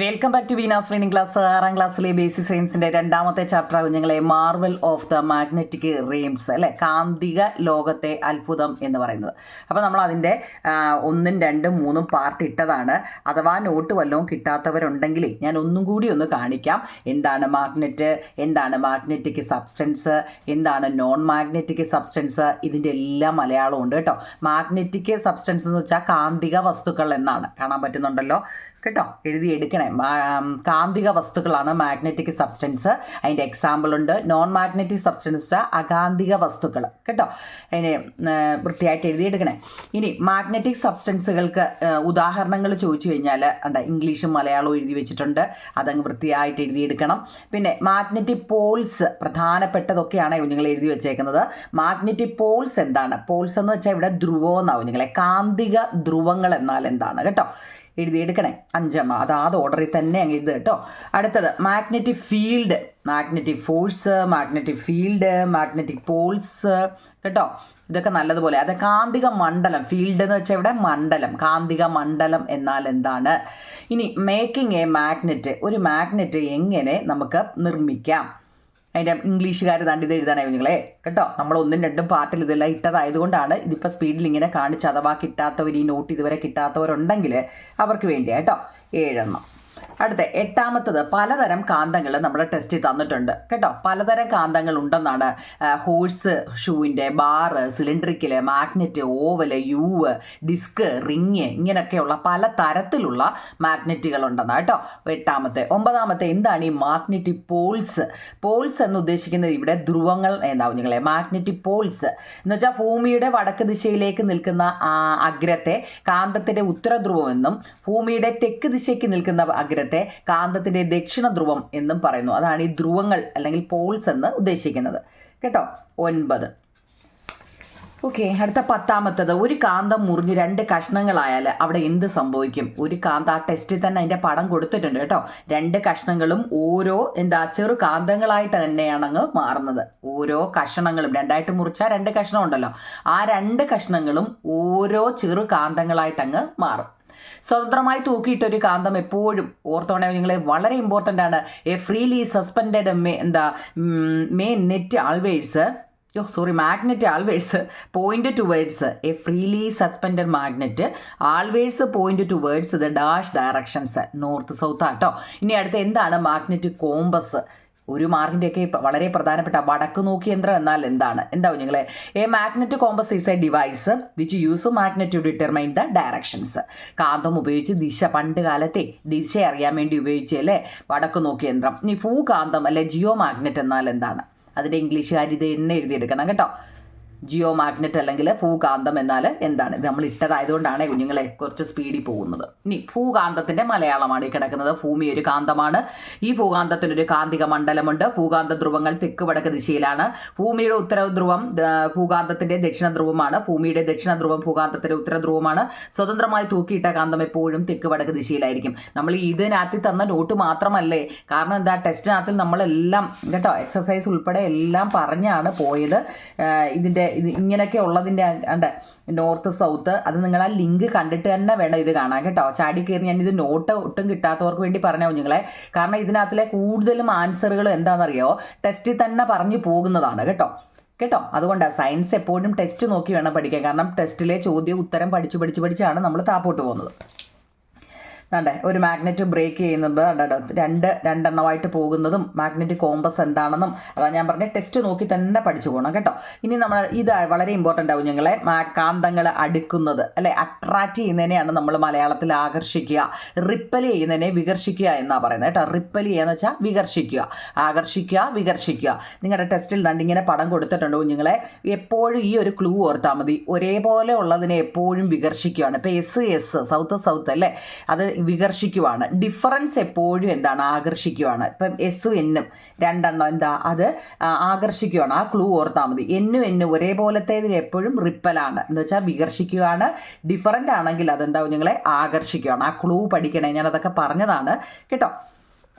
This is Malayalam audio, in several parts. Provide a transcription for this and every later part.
Welcome back to Veena's training class ആറാം ക്ലാസ്സിലെ ബേസിക് സയൻസിന്റെ രണ്ടാമത്തെ ചാപ്റ്റർ കുഞ്ഞുങ്ങളെ marvel of the magnetic realms അല്ലെ? കാന്തിക ലോകത്തെ അത്ഭുതം എന്ന് പറയുന്നത്. അപ്പോൾ നമ്മൾ അതിന്റെ ഒന്നും രണ്ടും മൂന്നും പാർട്ട് ഇട്ടതാണ്. അഥവാ നോട്ട് വല്ലതും കിട്ടാത്തവരുണ്ടെങ്കിൽ ഞാൻ ഒന്നും കൂടി ഒന്ന് കാണിക്കാം. എന്താണ് മാഗ്നറ്റ് എന്താണ് മാഗ്നറ്റിക് സബ്സ്റ്റൻസ് എന്താണ് നോൺ മാഗ്നറ്റിക് സബ്സ്റ്റൻസ് ഇതിന്റെ എല്ലാം മലയാളം ഉണ്ട് കേട്ടോ. മാഗ്നറ്റിക് സബ്സ്റ്റൻസ് എന്ന് വെച്ചാൽ കാന്തിക വസ്തുക്കൾ എന്നാണ്. കാണാൻ പറ്റുന്നുണ്ടല്ലോ? കേട്ടോ? എഴുതി എടുക്കണേ. കാന്തിക വസ്തുക്കളാണ് മാഗ്നറ്റിക് സബ്സ്റ്റൻസ് അതിന്റെ എക്സാമ്പിൾ ഉണ്ട്. നോൺ മാഗ്നറ്റിക് സബ്സ്റ്റൻസ് അകാന്തിക വസ്തുക്കൾ. കേട്ടോ? അതിന് വൃത്തിയായിട്ട് എഴുതിയെടുക്കണേ ഇനി മാഗ്നറ്റിക് സബ്സ്റ്റൻസുകൾക്ക് ഉദാഹരണങ്ങൾ ചോദിച്ചു കഴിഞ്ഞാൽ എന്താ ഇംഗ്ലീഷും മലയാളവും എഴുതി വെച്ചിട്ടുണ്ട്. അതങ്ങ് വൃത്തിയായിട്ട് എഴുതിയെടുക്കണം പിന്നെ മാഗ്നറ്റിക് പോൾസ് പ്രധാനപ്പെട്ടതൊക്കെയാണ് കുഞ്ഞുങ്ങൾ എഴുതി വെച്ചേക്കുന്നത്. മാഗ്നറ്റിക് പോൾസ് എന്താണ്? പോൾസ് എന്ന് വെച്ചാൽ ഇവിടെ ധ്രുവം എന്നാണ് കുഞ്ഞുങ്ങളെ. കാന്തിക ധ്രുവങ്ങൾ എന്നാൽ എന്താണ്? കേട്ടോ? എഴുതിയെടുക്കണേ. അഞ്ചെണ്ണം. അത് ആ ഓർഡറിൽ തന്നെ അങ്ങ് എഴുതുക കേട്ടോ. അടുത്തത് magnetic field magnetic force magnetic field magnetic poles കേട്ടോ. ഇതൊക്കെ നല്ലതുപോലെ. അത് കാന്തിക മണ്ഡലം. ഫീൽഡ് എന്ന് വെച്ചാൽ ഇവിടെ മണ്ഡലം. കാന്തിക മണ്ഡലം എന്നാൽ എന്താണ്? ഇനി മേക്കിംഗ് എ മാഗ്നറ്റ് ഒരു മാഗ്നറ്റ് എങ്ങനെ നമുക്ക് നിർമ്മിക്കാം? അതിന്റെ ഇംഗ്ലീഷുകാർ താണ്ടി ഇത് എഴുതാനായി കുഞ്ഞുങ്ങളെ. കേട്ടോ? നമ്മൾ ഒന്നും രണ്ടും പാർട്ടിൽ ഇതെല്ലാം ഇട്ടതായതുകൊണ്ടാണ് ഇതിപ്പോൾ സ്പീഡിൽ ഇങ്ങനെ കാണിച്ച് അഥവാ കിട്ടാത്തവർ ഈ നോട്ട് ഇതുവരെ കിട്ടാത്തവരുണ്ടെങ്കിൽ അവർക്ക് വേണ്ടിയാണ് കേട്ടോ? ഏഴെണ്ണം. അടുത്ത എട്ടാമത്തത് പലതരം കാന്തങ്ങൾ നമ്മുടെ ടെസ്റ്റിൽ തന്നിട്ടുണ്ട്. കേട്ടോ? പലതരം കാന്തങ്ങൾ ഉണ്ടെന്നാണ് horse ഷൂവിന്റെ bar cylindrical magnet oval U disc ring ഇങ്ങനെയൊക്കെയുള്ള പല തരത്തിലുള്ള മാഗ്നറ്റുകൾ ഉണ്ടെന്നാണ് കേട്ടോ? എട്ടാമത്തെ ഒമ്പതാമത്തെ എന്താണ് ഈ മാഗ്നറ്റിക് പോൾസ്? പോൾസ് എന്ന് ഉദ്ദേശിക്കുന്നത് ഇവിടെ ധ്രുവങ്ങൾ എന്നാവും നിങ്ങളെ മാഗ്നറ്റിക് പോൾസ്. എന്ന് വെച്ചാൽ ഭൂമിയുടെ വടക്ക് ദിശയിലേക്ക് നിൽക്കുന്ന അഗ്രത്തെ കാന്തത്തിന്റെ ഉത്തരധ്രുവമെന്നും ഭൂമിയുടെ തെക്ക് ദിശയ്ക്ക് നിൽക്കുന്ന അഗ്രത്തെ കാന്തത്തിന്റെ ദക്ഷിണ ധ്രുവം എന്നും പറയുന്നു. അതാണ് ഈ ധ്രുവങ്ങൾ അല്ലെങ്കിൽ പോൾസ് എന്ന് ഉദ്ദേശിക്കുന്നത്. കേട്ടോ? ഒൻപത്. ഓക്കെ അടുത്ത പത്താമത്തത്. ഒരു കാന്തം മുറിഞ്ഞ് രണ്ട് കഷ്ണങ്ങളായാൽ അവിടെ എന്ത് സംഭവിക്കും? ഒരു കാന്ത ആ ടെസ്റ്റിൽ തന്നെ അതിന്റെ പടം കൊടുത്തിട്ടുണ്ട് കേട്ടോ. രണ്ട് കഷ്ണങ്ങളും ഓരോ എന്താ ചെറു കാന്തങ്ങളായിട്ട് തന്നെയാണ് അങ്ങ് മാറുന്നത്. ഓരോ കഷ്ണങ്ങളും രണ്ടായിട്ട് മുറിച്ചാൽ രണ്ട് കഷ്ണം ഉണ്ടല്ലോ. ആ രണ്ട് കഷ്ണങ്ങളും ഓരോ ചെറു കാന്തങ്ങളായിട്ട് അങ്ങ് മാറും. സ്വതന്ത്രമായി തൂക്കിയിട്ട ഒരു കാന്തം എപ്പോഴും ഓർത്തോണേ നിങ്ങളെ വളരെ ഇമ്പോർട്ടന്റ് ആണ്. എ ഫ്രീലി സസ്പെൻഡഡ് എന്താ മേ നെറ്റ് ആൾവേഴ്സ് യോ sorry magnet always point towards a freely suspended magnet always point towards the dash directions north south ആട്ടോ. ഇനി അടുത്ത് എന്താണ് മാഗ്നറ്റ് കോമ്പസ് ഒരു മാർക്കിന്റെയൊക്കെ വളരെ പ്രധാനപ്പെട്ട വടക്ക് നോക്കി യന്ത്രം എന്നാൽ എന്താണ്? എന്താ നിങ്ങളെ a magnet compass is a device which use magnet to determine the directions കാന്തം ഉപയോഗിച്ച് ദിശ പണ്ട് കാലത്തെ ദിശ അറിയാൻ വേണ്ടി ഉപയോഗിച്ചല്ലേ വടക്ക് നോക്കി യന്ത്രം. ഇനി ഭൂകാന്തം അല്ലെ ജിയോ മാഗ്നറ്റ് എന്നാൽ എന്താണ്? അതിന്റെ ഇംഗ്ലീഷുകാർ ഇത് തന്നെ എഴുതിയെടുക്കണം കേട്ടോ. ജിയോ മാഗ്നറ്റ് അല്ലെങ്കിൽ ഭൂകാന്തം എന്നാൽ എന്താണ്? ഇത് നമ്മൾ ഇട്ടതായതുകൊണ്ടാണ് കുഞ്ഞുങ്ങളെ കുറച്ച് സ്പീഡിൽ പോകുന്നത്. ഇനി ഭൂകാന്തത്തിന്റെ മലയാളമാണ് ഈ കിടക്കുന്നത്. ഭൂമി ഒരു കാന്തമാണ്. ഈ ഭൂകാന്തത്തിന് ഒരു കാന്തിക മണ്ഡലമുണ്ട്. ഭൂകാന്ത ധ്രുവങ്ങൾ തെക്ക് വടക്ക് ദിശയിലാണ്. ഭൂമിയുടെ ഉത്തര ധ്രുവം ഭൂകാന്തത്തിന്റെ ദക്ഷിണ ധ്രുവമാണ്. ഭൂമിയുടെ ദക്ഷിണ ധ്രുവം ഭൂകാന്തത്തിന്റെ ഉത്തര ധ്രുവമാണ്. സ്വതന്ത്രമായി തൂക്കിയിട്ട കാന്തം എപ്പോഴും തെക്ക് വടക്ക് ദിശയിലായിരിക്കും. നമ്മൾ ഇതിനകത്ത് തന്ന നോട്ട് മാത്രമല്ലേ? കാരണം എന്താ? ടെസ്റ്റിനകത്തിൽ നമ്മളെല്ലാം കേട്ടോ എക്സസൈസ് ഉൾപ്പെടെ എല്ലാം പറഞ്ഞാണ് പോയത്. ഇതിന്റെ ഇത് ഇങ്ങനെയൊക്കെ ഉള്ളതിന്റെ ഉണ്ട് നോർത്ത് സൗത്ത് അത് നിങ്ങൾ ആ ലിങ്ക് കണ്ടിട്ട് തന്നെ വേണം ഇത് കാണാൻ കേട്ടോ. ചാടി കയറി ഞാൻ ഇത് നോട്ട് ഒട്ടും കിട്ടാത്തവർക്ക് വേണ്ടി പറഞ്ഞ നിങ്ങളെ. കാരണം ഇതിനകത്തിലെ കൂടുതലും ആൻസറുകൾ എന്താണെന്നറിയോ? ടെസ്റ്റിൽ തന്നെ പറഞ്ഞു പോകുന്നതാണ് കേട്ടോ. കേട്ടോ? അതുകൊണ്ട് സയൻസ് എപ്പോഴും ടെസ്റ്റ് നോക്കി വേണം പഠിക്കാൻ. കാരണം ടെസ്റ്റിലെ ചോദ്യം ഉത്തരം പഠിച്ചു പഠിച്ചു പഠിച്ചാണ് നമ്മൾ താപ്പോട്ട് പോകുന്നത്. വേണ്ടേ ഒരു മാഗ്നറ്റ് ബ്രേക്ക് ചെയ്യുന്നത് രണ്ട് രണ്ടെണ്ണമായിട്ട് പോകുന്നതും മാഗ്നറ്റ് കോമ്പസ് എന്താണെന്നും അതാ ഞാൻ പറഞ്ഞ ടെസ്റ്റ് നോക്കി തന്നെ പഠിച്ചു പോകണം കേട്ടോ. ഇനി നമ്മൾ ഇത് വളരെ ഇമ്പോർട്ടന്റ് ആവും ഞങ്ങളെ കാന്തങ്ങൾ അടുക്കുന്നത് അല്ലെ? അട്രാക്റ്റ് ചെയ്യുന്നതിനെയാണ് നമ്മൾ മലയാളത്തിൽ ആകർഷിക്കുക. റിപ്പൽ ചെയ്യുന്നതിനെ വികർഷിക്കുക എന്നാണ് പറയുന്നത് കേട്ടോ. റിപ്പൽ ചെയ്യുക എന്ന് വെച്ചാൽ വികർഷിക്കുക. ആകർഷിക്കുക വികർഷിക്കുക. നിങ്ങളുടെ ടെസ്റ്റിൽ രണ്ടിങ്ങനെ പടം കൊടുത്തിട്ടുണ്ട് കുഞ്ഞുങ്ങളെ എപ്പോഴും ഈ ഒരു ക്ലൂ ഓർത്താൽ മതി. ഒരേപോലെ ഉള്ളതിനെ എപ്പോഴും വികർഷിക്കുകയാണ്. ഇപ്പോൾ എസ് എസ് സൗത്ത് സൗത്ത് അല്ലേ? അത് വികർഷിക്കുവാണ്. ഡിഫറൻസ് എപ്പോഴും എന്താണ്? ആകർഷിക്കുവാണ്. ഇപ്പം എസ് എന്നും രണ്ടെണ്ണം എന്താ? അത് ആകർഷിക്കുവാണ്. ആ ക്ലൂ ഓർത്താൽ മതി. എന്നും എന്നും ഒരേപോലത്തേതിൽ എപ്പോഴും റിപ്പലാണ്. എന്ന് വെച്ചാൽ വികർഷിക്കുവാണ്. ഡിഫറന്റ് ആണെങ്കിൽ അതെന്താവും? നിങ്ങളെ ആകർഷിക്കുകയാണ് ആ ക്ലൂ പഠിക്കണേ. ഞാൻ അതൊക്കെ പറഞ്ഞതാണ്. കേട്ടോ?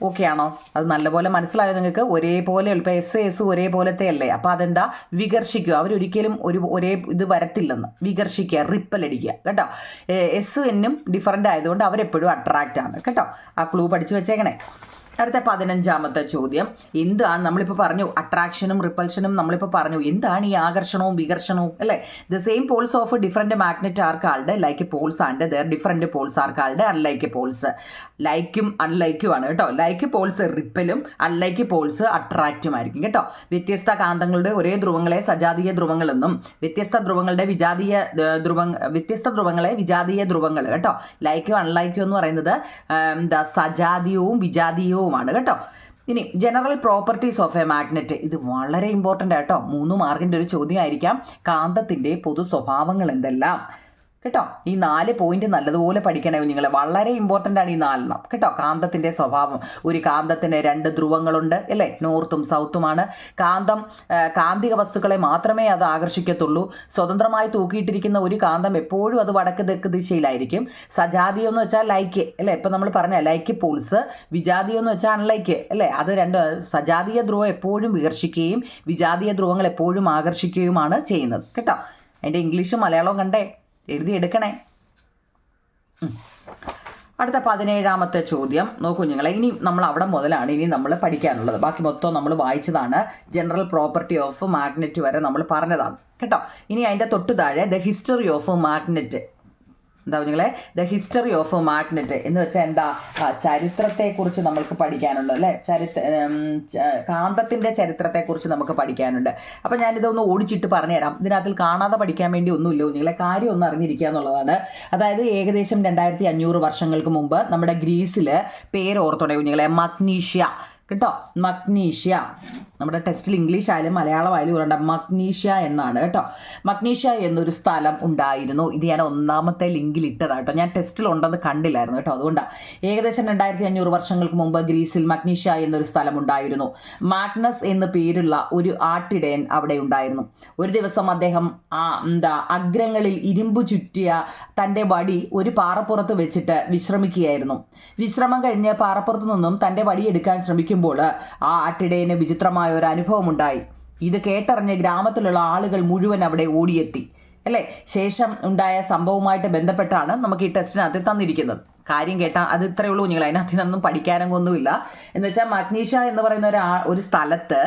ഓക്കെ ആണോ അത് നല്ലപോലെ മനസ്സിലായോ നിങ്ങൾക്ക്? ഒരേപോലെ ഇപ്പോൾ എസ് എസ് ഒരേപോലത്തെ അല്ലേ? അപ്പോൾ അതെന്താ? വികർഷിക്കുക. അവരൊരിക്കലും ഒരു ഒരേ ഇത് വരത്തില്ലെന്ന്. വികർഷിക്കുക റിപ്പൽ അടിക്കുക. കേട്ടോ? എസ് എന്നും ഡിഫറന്റ് ആയതുകൊണ്ട് അവരെപ്പോഴും അട്രാക്റ്റ് ആണ്. കേട്ടോ? ആ ക്ലൂ പഠിച്ചു വെച്ചേക്കണേ. അടുത്ത പതിനഞ്ചാമത്തെ ചോദ്യം. എന്താണ് നമ്മളിപ്പോൾ പറഞ്ഞു അട്രാക്ഷനും റിപ്പൾഷനും നമ്മളിപ്പോൾ പറഞ്ഞു എന്താണ് ഈ ആകർഷണവും വികർഷണവും അല്ലേ? The same poles of different magnet are called like poles and their different poles are called unlike poles ലൈക്കും അൺലൈക്കും ആണ് കേട്ടോ. ലൈക്ക് പോൾസ് റിപ്പലും അൺലൈക്ക് പോൾസ് അട്രാക്റ്റും ആയിരിക്കും കേട്ടോ. വ്യത്യസ്ത കാന്തങ്ങളുടെ ഒരേ ധ്രുവങ്ങളെ സജാതീയ ധ്രുവങ്ങളെന്നും വ്യത്യസ്ത ധ്രുവങ്ങളുടെ വിജാതീയ ധ്രുവ വ്യത്യസ്ത ധ്രുവങ്ങളെ വിജാതീയ ധ്രുവങ്ങൾ കേട്ടോ. ലൈക്കും അൺലൈക്കും എന്ന് പറയുന്നത് എന്താ സജാതീയവും വിജാതീയവുമാണ് കേട്ടോ. ഇനി general properties of a magnet ഇത് വളരെ ഇമ്പോർട്ടന്റ് ആട്ടോ. മൂന്ന് മാർക്കിന്റെ ഒരു ചോദ്യമായിരിക്കാം. കാന്തത്തിന്റെ പൊതു സ്വഭാവങ്ങൾ എന്തെല്ലാം? കേട്ടോ? ഈ നാല് പോയിന്റ് നല്ലതുപോലെ പഠിക്കണേ നിങ്ങൾ വളരെ ഇമ്പോർട്ടന്റ് ആണ് ഈ നാലെണ്ണം. കേട്ടോ? കാന്തത്തിന്റെ സ്വഭാവം. ഒരു കാന്തത്തിന് രണ്ട് ധ്രുവങ്ങളുണ്ട് അല്ലേ? നോർത്തും സൗത്തുമാണ്. കാന്തം കാന്തിക വസ്തുക്കളെ മാത്രമേ അത് ആകർഷിക്കത്തുള്ളൂ. സ്വതന്ത്രമായി തൂക്കിയിട്ടിരിക്കുന്ന ഒരു കാന്തം എപ്പോഴും അത് വടക്ക് തെക്ക് ദിശയിലായിരിക്കും. സജാതീയം എന്ന് വെച്ചാൽ ലൈക്ക് അല്ലേ? ഇപ്പം നമ്മൾ പറഞ്ഞ ലൈക്ക് പോൾസ്. വിജാതീയം എന്ന് വെച്ചാൽ അൺലൈക്ക് അല്ലേ? അത് രണ്ട് സജാതീയ ധ്രുവം എപ്പോഴും വികർഷിക്കുകയും വിജാതീയ ധ്രുവങ്ങൾ എപ്പോഴും ആകർഷിക്കുകയുമാണ് ചെയ്യുന്നത്. കേട്ടോ? അതിന്റെ ഇംഗ്ലീഷും മലയാളവും കണ്ടേ? എഴുതി എടുക്കണേ ഉം. അടുത്ത പതിനേഴാമത്തെ ചോദ്യം. നോക്കൂ നിങ്ങളെ ഇനി നമ്മൾ അവിടെ മുതലാണ് ഇനി നമ്മൾ പഠിക്കാനുള്ളത്. ബാക്കി മൊത്തം നമ്മൾ വായിച്ചതാണ്. ജനറൽ പ്രോപ്പർട്ടി ഓഫ് മാഗ്നറ്റ് വരെ നമ്മൾ പറഞ്ഞതാണ്. കേട്ടോ? ഇനി അതിന്റെ തൊട്ടു താഴെ ദ ഹിസ്റ്ററി ഓഫ് മാഗ്നറ്റ് എന്താ നിങ്ങളെ ദ ഹിസ്റ്ററി ഓഫ് മാഗ്നറ്റ് എന്ന് വെച്ചാൽ എന്താ? ചരിത്രത്തെ കുറിച്ച് നമ്മൾക്ക് പഠിക്കാനുണ്ട് അല്ലേ? ചരിത്ര ചരിത്രത്തെ കുറിച്ച് നമുക്ക് പഠിക്കാനുണ്ട്. അപ്പം ഞാനിതൊന്ന് ഓടിച്ചിട്ട് പറഞ്ഞുതരാം. ഇതിനകത്തിൽ കാണാതെ പഠിക്കാൻ വേണ്ടി ഒന്നുമില്ല നിങ്ങളെ കാര്യം ഒന്ന് അറിഞ്ഞിരിക്കുക എന്നുള്ളതാണ്. അതായത് ഏകദേശം രണ്ടായിരത്തി അഞ്ഞൂറ് വർഷങ്ങൾക്ക് മുമ്പ് നമ്മുടെ ഗ്രീസിൽ പേര് ഓർത്തോടെ കുഞ്ഞുങ്ങളെ മഗ്നീഷ്യ കേട്ടോ. മഗ്നീഷ്യ. നമ്മുടെ ടെസ്റ്റിൽ ഇംഗ്ലീഷ് ആയാലും മലയാളം ആയാലും ഉറണ്ട. മഗ്നീഷ്യ എന്നാണ് കേട്ടോ. മഗ്നീഷ്യ എന്നൊരു സ്ഥലം ഉണ്ടായിരുന്നു. ഇത് ഞാൻ ഒന്നാമത്തെ ലിങ്കിൽ ഇട്ടതാണ് കേട്ടോ. ഞാൻ ടെസ്റ്റിൽ ഉണ്ടെന്ന് കണ്ടില്ലായിരുന്നു കേട്ടോ. അതുകൊണ്ടാണ് ഏകദേശം രണ്ടായിരത്തി അഞ്ഞൂറ് വർഷങ്ങൾക്ക് മുമ്പ് ഗ്രീസിൽ മഗ്നീഷ്യ എന്നൊരു സ്ഥലം ഉണ്ടായിരുന്നു. മാഗ്നസ് എന്ന് പേരുള്ള ഒരു ആട്ടിടയൻ അവിടെ ഉണ്ടായിരുന്നു. ഒരു ദിവസം അദ്ദേഹം ആ എന്താ അഗ്രങ്ങളിൽ ഇരുമ്പ് ചുറ്റിയ തന്റെ വടി ഒരു പാറപ്പുറത്ത് വെച്ചിട്ട് വിശ്രമിക്കുകയായിരുന്നു. വിശ്രമം കഴിഞ്ഞ് പാറപ്പുറത്ത് നിന്നും തന്റെ വടി എടുക്കാൻ ശ്രമിക്കുമ്പോൾ ആ ആട്ടിടയന് വിചിത്രമായ ഒരു അനുഭവം ഉണ്ടായി ഇത് കേട്ടറിഞ്ഞ് ഗ്രാമത്തിലുള്ള ആളുകൾ മുഴുവൻ അവിടെ ഓടിയെത്തി. അല്ലേ? ശേഷം ഉണ്ടായ സംഭവവുമായിട്ട് ബന്ധപ്പെട്ടാണ് നമുക്ക് ഈ ടെസ്റ്റിനകത്ത് തന്നിരിക്കുന്നത്. കാര്യം കേട്ടാൽ അത് ഇത്രയേ ഉള്ളൂ. നിങ്ങൾ അതിനകത്ത് പഠിക്കാനൊന്നുമില്ല എന്ന് വെച്ചാൽ മഗ്നീഷ എന്ന് പറയുന്ന ഒരു ഒരു സ്ഥലത്ത്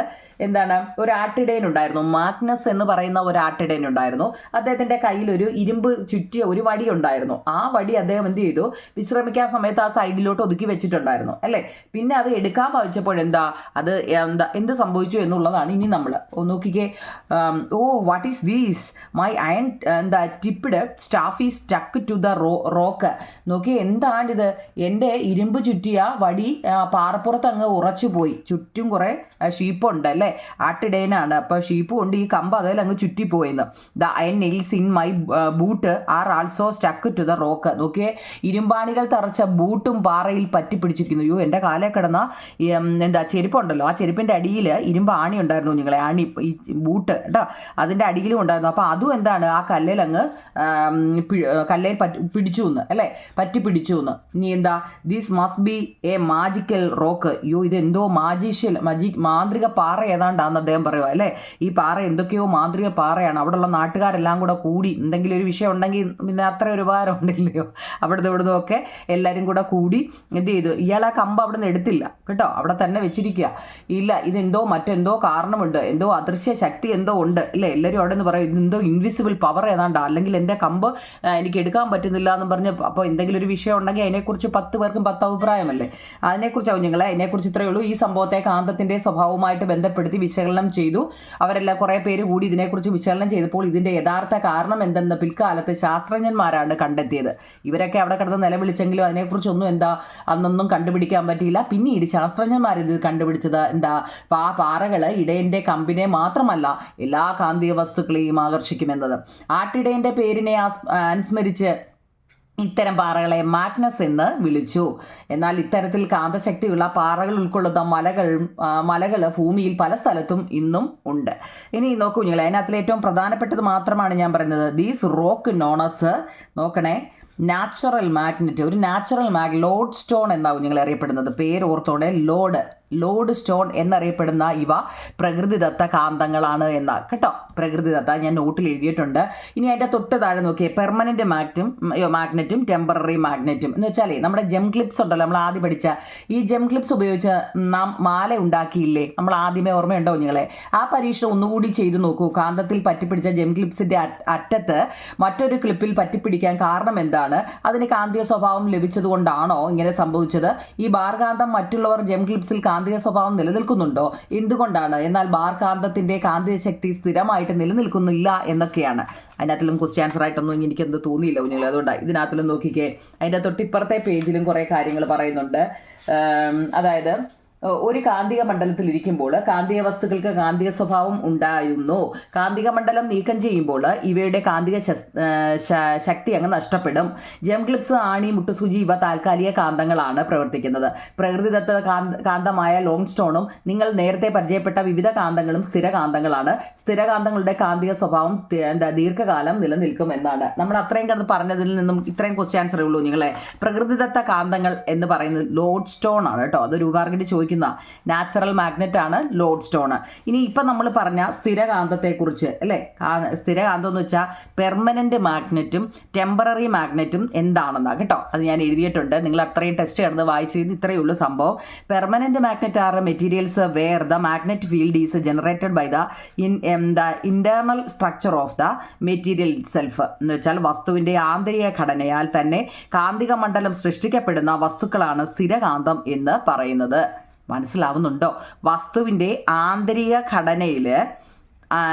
എന്താണ് ഒരു ആട്ടിടയൻ ഉണ്ടായിരുന്നു. മാഗ്നസ് എന്ന് പറയുന്ന ഒരു ആട്ടിടയൻ ഉണ്ടായിരുന്നു. അദ്ദേഹത്തിന്റെ കയ്യിൽ ഒരു ഇരുമ്പ് ചുറ്റിയ ഒരു വടി ഉണ്ടായിരുന്നു. ആ വടി അദ്ദേഹം എന്ത് ചെയ്തു? വിശ്രമിക്കാൻ സമയത്ത് ആ സൈഡിലോട്ട് ഒതുക്കി വെച്ചിട്ടുണ്ടായിരുന്നു. അല്ലേ? പിന്നെ അത് എടുക്കാൻ ഭവിച്ചപ്പോൾ എന്താ അത് എന്താ എന്ത് സംഭവിച്ചു എന്നുള്ളതാണ് ഇനി നമ്മൾ നോക്കിക്കേ. ഓ what is these my iron എന്താ tipped staff is stuck to the raw rock നോക്കി എന്താണിത്? എന്റെ ഇരുമ്പ് ചുറ്റിയ വടി പാറപ്പുറത്ത് അങ്ങ് ഉറച്ചു പോയി ചുറ്റും കുറേ ഷീപ്പുണ്ട് അല്ലേ? ആട്ടിടയനാണ് അപ്പോൾ ഷീപ്പ് കൊണ്ട് ഈ കമ്പ് അതിൽ അങ്ങ് ചുറ്റിപ്പോയെന്ന്. The iron nails in my boot are also stuck to the rock. നോക്കിയേ ഇരുമ്പാണികൾ തറച്ച ബൂട്ടും പാറയിൽ പറ്റി പിടിച്ചിരിക്കുന്നു അയ്യോ എന്റെ കാലേ കിടന്ന എന്താ ചെരുപ്പുണ്ടല്ലോ. ആ ചെരുപ്പിന്റെ അടിയിൽ ഇരുമ്പ് ആണി ഉണ്ടായിരുന്നു നിങ്ങളെ. ആണി ഈ ബൂട്ട് കേട്ടോ? അതിന്റെ അടിയിലും ഉണ്ടായിരുന്നു. അപ്പോൾ അതും എന്താണ്? ആ കല്ലിൽ അങ്ങ് കല്ലയിൽ പറ്റി പിടിച്ചു എന്ന് അല്ലേ പറ്റി പിടിച്ചു എന്ന് ഇനി എന്താ? This must be a magical rock അയ്യോ ഇത് എന്തോ മാജീഷ്യൽ മജി മാന്ത്രിക പാറ ഏതാണ്ടാന്ന് അദ്ദേഹം പറയുക അല്ലേ? ഈ പാറ എന്തൊക്കെയോ മാന്ത്രിക പാറയാണ്. അവിടെയുള്ള നാട്ടുകാരെല്ലാം കൂടെ കൂടി എന്തെങ്കിലും ഒരു വിഷയം ഉണ്ടെങ്കിൽ പിന്നെ അത്ര ഒരു ഉപകാരം ഉണ്ടല്ലയോ? അവിടുന്ന് ഇവിടുന്ന് ഒക്കെ എല്ലാവരും കൂടെ കൂടി എന്ത് ചെയ്തു? ഇയാൾ ആ കമ്പ് അവിടെ നിന്ന് എടുത്തില്ല. കേട്ടോ? അവിടെ തന്നെ വെച്ചിരിക്കുക. ഇല്ല ഇതെന്തോ മറ്റെന്തോ കാരണമുണ്ട്. എന്തോ അദൃശ്യ ശക്തി എന്തോ ഉണ്ട്. അല്ലേ? എല്ലാവരും അവിടെ നിന്ന് പറയും ഇതെന്തോ ഇൻവിസിബിൾ പവർ ഏതാണ്ടാ? അല്ലെങ്കിൽ എന്റെ കമ്പ് എനിക്ക് എടുക്കാൻ പറ്റുന്നില്ല എന്ന് പറഞ്ഞ് അപ്പോൾ എന്തെങ്കിലും ഒരു വിഷയം ഉണ്ടെങ്കിൽ അതിനെക്കുറിച്ച് പത്ത് പേർക്കും പത്ത് അഭിപ്രായമല്ലേ? അതിനെക്കുറിച്ചാവും ഞങ്ങളെ. അതിനെക്കുറിച്ച് ഇത്രയേ ഉള്ളൂ. ഈ സംഭവത്തെ കാന്തത്തിന്റെ സ്വഭാവവുമായിട്ട് ബന്ധപ്പെടുത്തി വിശകലനം ചെയ്തു. അവരെല്ലാം കുറേ പേര് കൂടി ഇതിനെക്കുറിച്ച് വിശകലനം ചെയ്തപ്പോൾ ഇതിന്റെ യഥാർത്ഥ കാരണം എന്തെന്ന് പിൽക്കാലത്ത് ശാസ്ത്രജ്ഞന്മാരാണ് കണ്ടെത്തിയത്. ഇവരൊക്കെ അവിടെ കിടന്ന് നിലവിളിച്ചെങ്കിലും അതിനെക്കുറിച്ചൊന്നും എന്താ അന്നൊന്നും കണ്ടുപിടിക്കാൻ പറ്റിയില്ല. പിന്നീട് ശാസ്ത്രജ്ഞന്മാർ ഇത് കണ്ടുപിടിച്ചത് എന്താ? ആ പാറകൾ ഇടയന്റെ കമ്പിനെ മാത്രമല്ല എല്ലാ കാന്തിക വസ്തുക്കളെയും ആകർഷിക്കുമെന്നത്. ആട്ടിടയന്റെ പേരിനെ അനുസ്മരിച്ച് ഇത്തരം പാറകളെ മാഗ്നസ് എന്ന് വിളിച്ചു. എന്നാൽ ഇത്തരത്തിൽ കാന്തശക്തിയുള്ള പാറകൾ ഉൾക്കൊള്ളുന്ന മലകൾ മലകൾ ഭൂമിയിൽ പല സ്ഥലത്തും ഇന്നും ഉണ്ട്. ഇനി നോക്കൂ നിങ്ങൾ അതിനകത്തിൽ ഏറ്റവും പ്രധാനപ്പെട്ടത് മാത്രമാണ് ഞാൻ പറയുന്നത്. ദീസ് റോക്ക് നോണസ് നോക്കണേ നാച്ചുറൽ മാഗ്നറ്റ് ഒരു നാച്ചുറൽ മാഗ് ലോഡ് സ്റ്റോൺ എന്നാവും നിങ്ങൾ അറിയപ്പെടുന്നത്. പേര് ഓർത്തോടെ ലോഡ് ലോഡ് സ്റ്റോൺ എന്നറിയപ്പെടുന്ന ഇവ പ്രകൃതിദത്ത കാന്തങ്ങളാണ് എന്ന്. കേട്ടോ? പ്രകൃതിദത്ത ഞാൻ നോട്ടിൽ എഴുതിയിട്ടുണ്ട്. ഇനി അതിന്റെ തൊട്ട് താഴെ നോക്കിയേ പെർമനന്റ് മാഗ്നറ്റും മാഗ്നറ്റും ടെമ്പററി മാഗ്നറ്റും എന്ന് വെച്ചാൽ നമ്മുടെ ജെം ക്ലിപ്സ് ഉണ്ടല്ലോ നമ്മൾ ആദ്യം പഠിച്ച. ഈ ജെം ക്ലിപ്സ് ഉപയോഗിച്ച് നാം മാല ഉണ്ടാക്കിയില്ലേ? നമ്മൾ ആദ്യമേ ഓർമ്മയുണ്ടോ നിങ്ങളെ ആ പരീക്ഷ ഒന്നുകൂടി ചെയ്തു നോക്കൂ. കാന്തത്തിൽ പറ്റിപ്പിടിച്ച ജെം ക്ലിപ്സിന്റെ അറ്റത്ത് മറ്റൊരു ക്ലിപ്പിൽ പറ്റിപ്പിടിക്കാൻ കാരണം എന്താണ്? അതിന് കാന്തിക സ്വഭാവം ലഭിച്ചതുകൊണ്ടാണോ ഇങ്ങനെ സംഭവിച്ചത്? ഈ ബാർകാന്തം മറ്റുള്ളവർ ജെം ക്ലിപ്സിൽ കാന്തിക സ്വഭാവം നിലനിൽക്കുന്നുണ്ടോ? എന്തുകൊണ്ടാണ്? എന്നാൽ ബാർ കാന്തത്തിന്റെ കാന്തിക ശക്തി സ്ഥിരമായിട്ട് നിലനിൽക്കുന്നില്ല എന്നൊക്കെയാണ്. അതിനകത്തിലും ക്വസ്റ്റ്യൻ ആൻസർ ആയിട്ടൊന്നും എനിക്ക് എന്ത് തോന്നിയില്ല കുഞ്ഞുങ്ങൾ അതുകൊണ്ട് ഇതിനകത്തിലും നോക്കിക്കേ. അതിന്റെ തൊട്ടിപ്പുറത്തെ പേജിലും കുറേ കാര്യങ്ങൾ പറയുന്നുണ്ട്. അതായത് ഒരു കാന്തിക മണ്ഡലത്തിൽ ഇരിക്കുമ്പോൾ കാന്തിക വസ്തുക്കൾക്ക് കാന്തിക സ്വഭാവം ഉണ്ടായിരുന്നു. കാന്തിക മണ്ഡലം നീക്കം ചെയ്യുമ്പോൾ ഇവയുടെ കാന്തിക ശക്തി അങ്ങ് നഷ്ടപ്പെടും. ജെം ക്ലിപ്സ് ആണി മുട്ടുസൂചി ഇവ താൽക്കാലിക കാന്തങ്ങളാണ് പ്രവർത്തിക്കുന്നത്. പ്രകൃതിദത്ത കാന്തമായ ലോങ് സ്റ്റോണും നിങ്ങൾ നേരത്തെ പരിചയപ്പെട്ട വിവിധ കാന്തങ്ങളും സ്ഥിര കാന്തങ്ങളാണ്. സ്ഥിര കാന്തങ്ങളുടെ കാന്തിക സ്വഭാവം എന്താ ദീർഘകാലം നിലനിൽക്കും എന്നാണ്. നമ്മൾ അത്രയും കണ്ട് പറഞ്ഞതിൽ നിന്നും ഇത്രയും ക്വസ്റ്റ്യൻ ആൻസറേ ഉള്ളൂ നിങ്ങളെ. പ്രകൃതിദത്ത കാന്തങ്ങൾ എന്ന് പറയുന്നത് ലോഡ് സ്റ്റോൺ ആണ് കേട്ടോ. അത് രൂപാർഗിട്ട് ചോദിക്കുന്ന നാച്ചുറൽ മാഗ്നറ്റ് ആണ് ലോഡ് സ്റ്റോൺ. ഇനി ഇപ്പം നമ്മൾ പറഞ്ഞ സ്ഥിരകാന്തത്തെക്കുറിച്ച് അല്ലേ? സ്ഥിരകാന്തം എന്ന് വെച്ചാൽ പെർമനന്റ് മാഗ്നറ്റും ടെമ്പററി മാഗ്നറ്റും എന്താണെന്നാണ് കേട്ടോ? അത് ഞാൻ എഴുതിയിട്ടുണ്ട്. നിങ്ങൾ അത്രയും ടെസ്റ്റ് കിടന്ന് വായിച്ചത് ഇത്രയേ ഉള്ളൂ സംഭവം. Permanent magnet are materials where the magnet field is generated by the in the internal structure of the material self എന്ന് വെച്ചാൽ വസ്തുവിന്റെ ആന്തരിക ഘടനയാൽ തന്നെ കാന്തിക മണ്ഡലം സൃഷ്ടിക്കപ്പെടുന്ന വസ്തുക്കളാണ് സ്ഥിരകാന്തം എന്ന് പറയുന്നത്. മനസ്സിലാവുന്നുണ്ടോ? വസ്തുവിന്റെ ആന്തരിക ഘടനയിൽ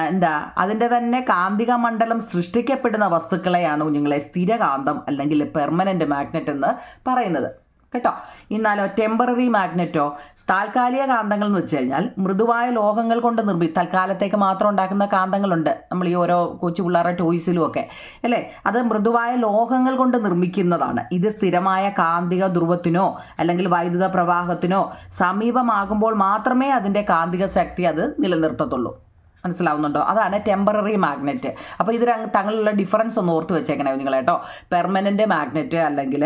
എന്താ അതിന്റെ തന്നെ കാന്തിക മണ്ഡലം സൃഷ്ടിക്കപ്പെടുന്ന വസ്തുക്കളെയാണ് കുഞ്ഞുങ്ങളെ സ്ഥിരകാന്തം അല്ലെങ്കിൽ പെർമനന്റ് മാഗ്നറ്റ് എന്ന് പറയുന്നത്. കേട്ടോ. എന്നാലോ ടെമ്പററി മാഗ്നറ്റോ താൽക്കാലിക കാന്തങ്ങൾ എന്ന് വെച്ച് കഴിഞ്ഞാൽ മൃദുവായ ലോഹങ്ങൾ കൊണ്ട് നിർമ്മി തൽക്കാലത്തേക്ക് മാത്രം ഉണ്ടാക്കുന്ന കാന്തങ്ങളുണ്ട്. നമ്മൾ ഈ ഓരോ കൊച്ചു പിള്ളേരുടെ ടോയ്സിലും ഒക്കെ. അല്ലേ? അത് മൃദുവായ ലോഹങ്ങൾ കൊണ്ട് നിർമ്മിക്കുന്നതാണ്. ഇത് സ്ഥിരമായ കാന്തിക ധ്രുവത്തിനോ അല്ലെങ്കിൽ വൈദ്യുത പ്രവാഹത്തിനോ സമീപമാകുമ്പോൾ മാത്രമേ അതിന്റെ കാന്തിക ശക്തി അത് നിലനിർത്തത്തുള്ളൂ. മനസ്സിലാവുന്നുണ്ടോ? അതാണ് ടെമ്പററി മാഗ്നറ്റ് അപ്പോൾ ഇത് തങ്ങളുള്ള ഡിഫറൻസ് ഒന്ന് ഓർത്ത് വെച്ചേക്കണേ നിങ്ങൾ കേട്ടോ. പെർമനന്റ് മാഗ്നറ്റ് അല്ലെങ്കിൽ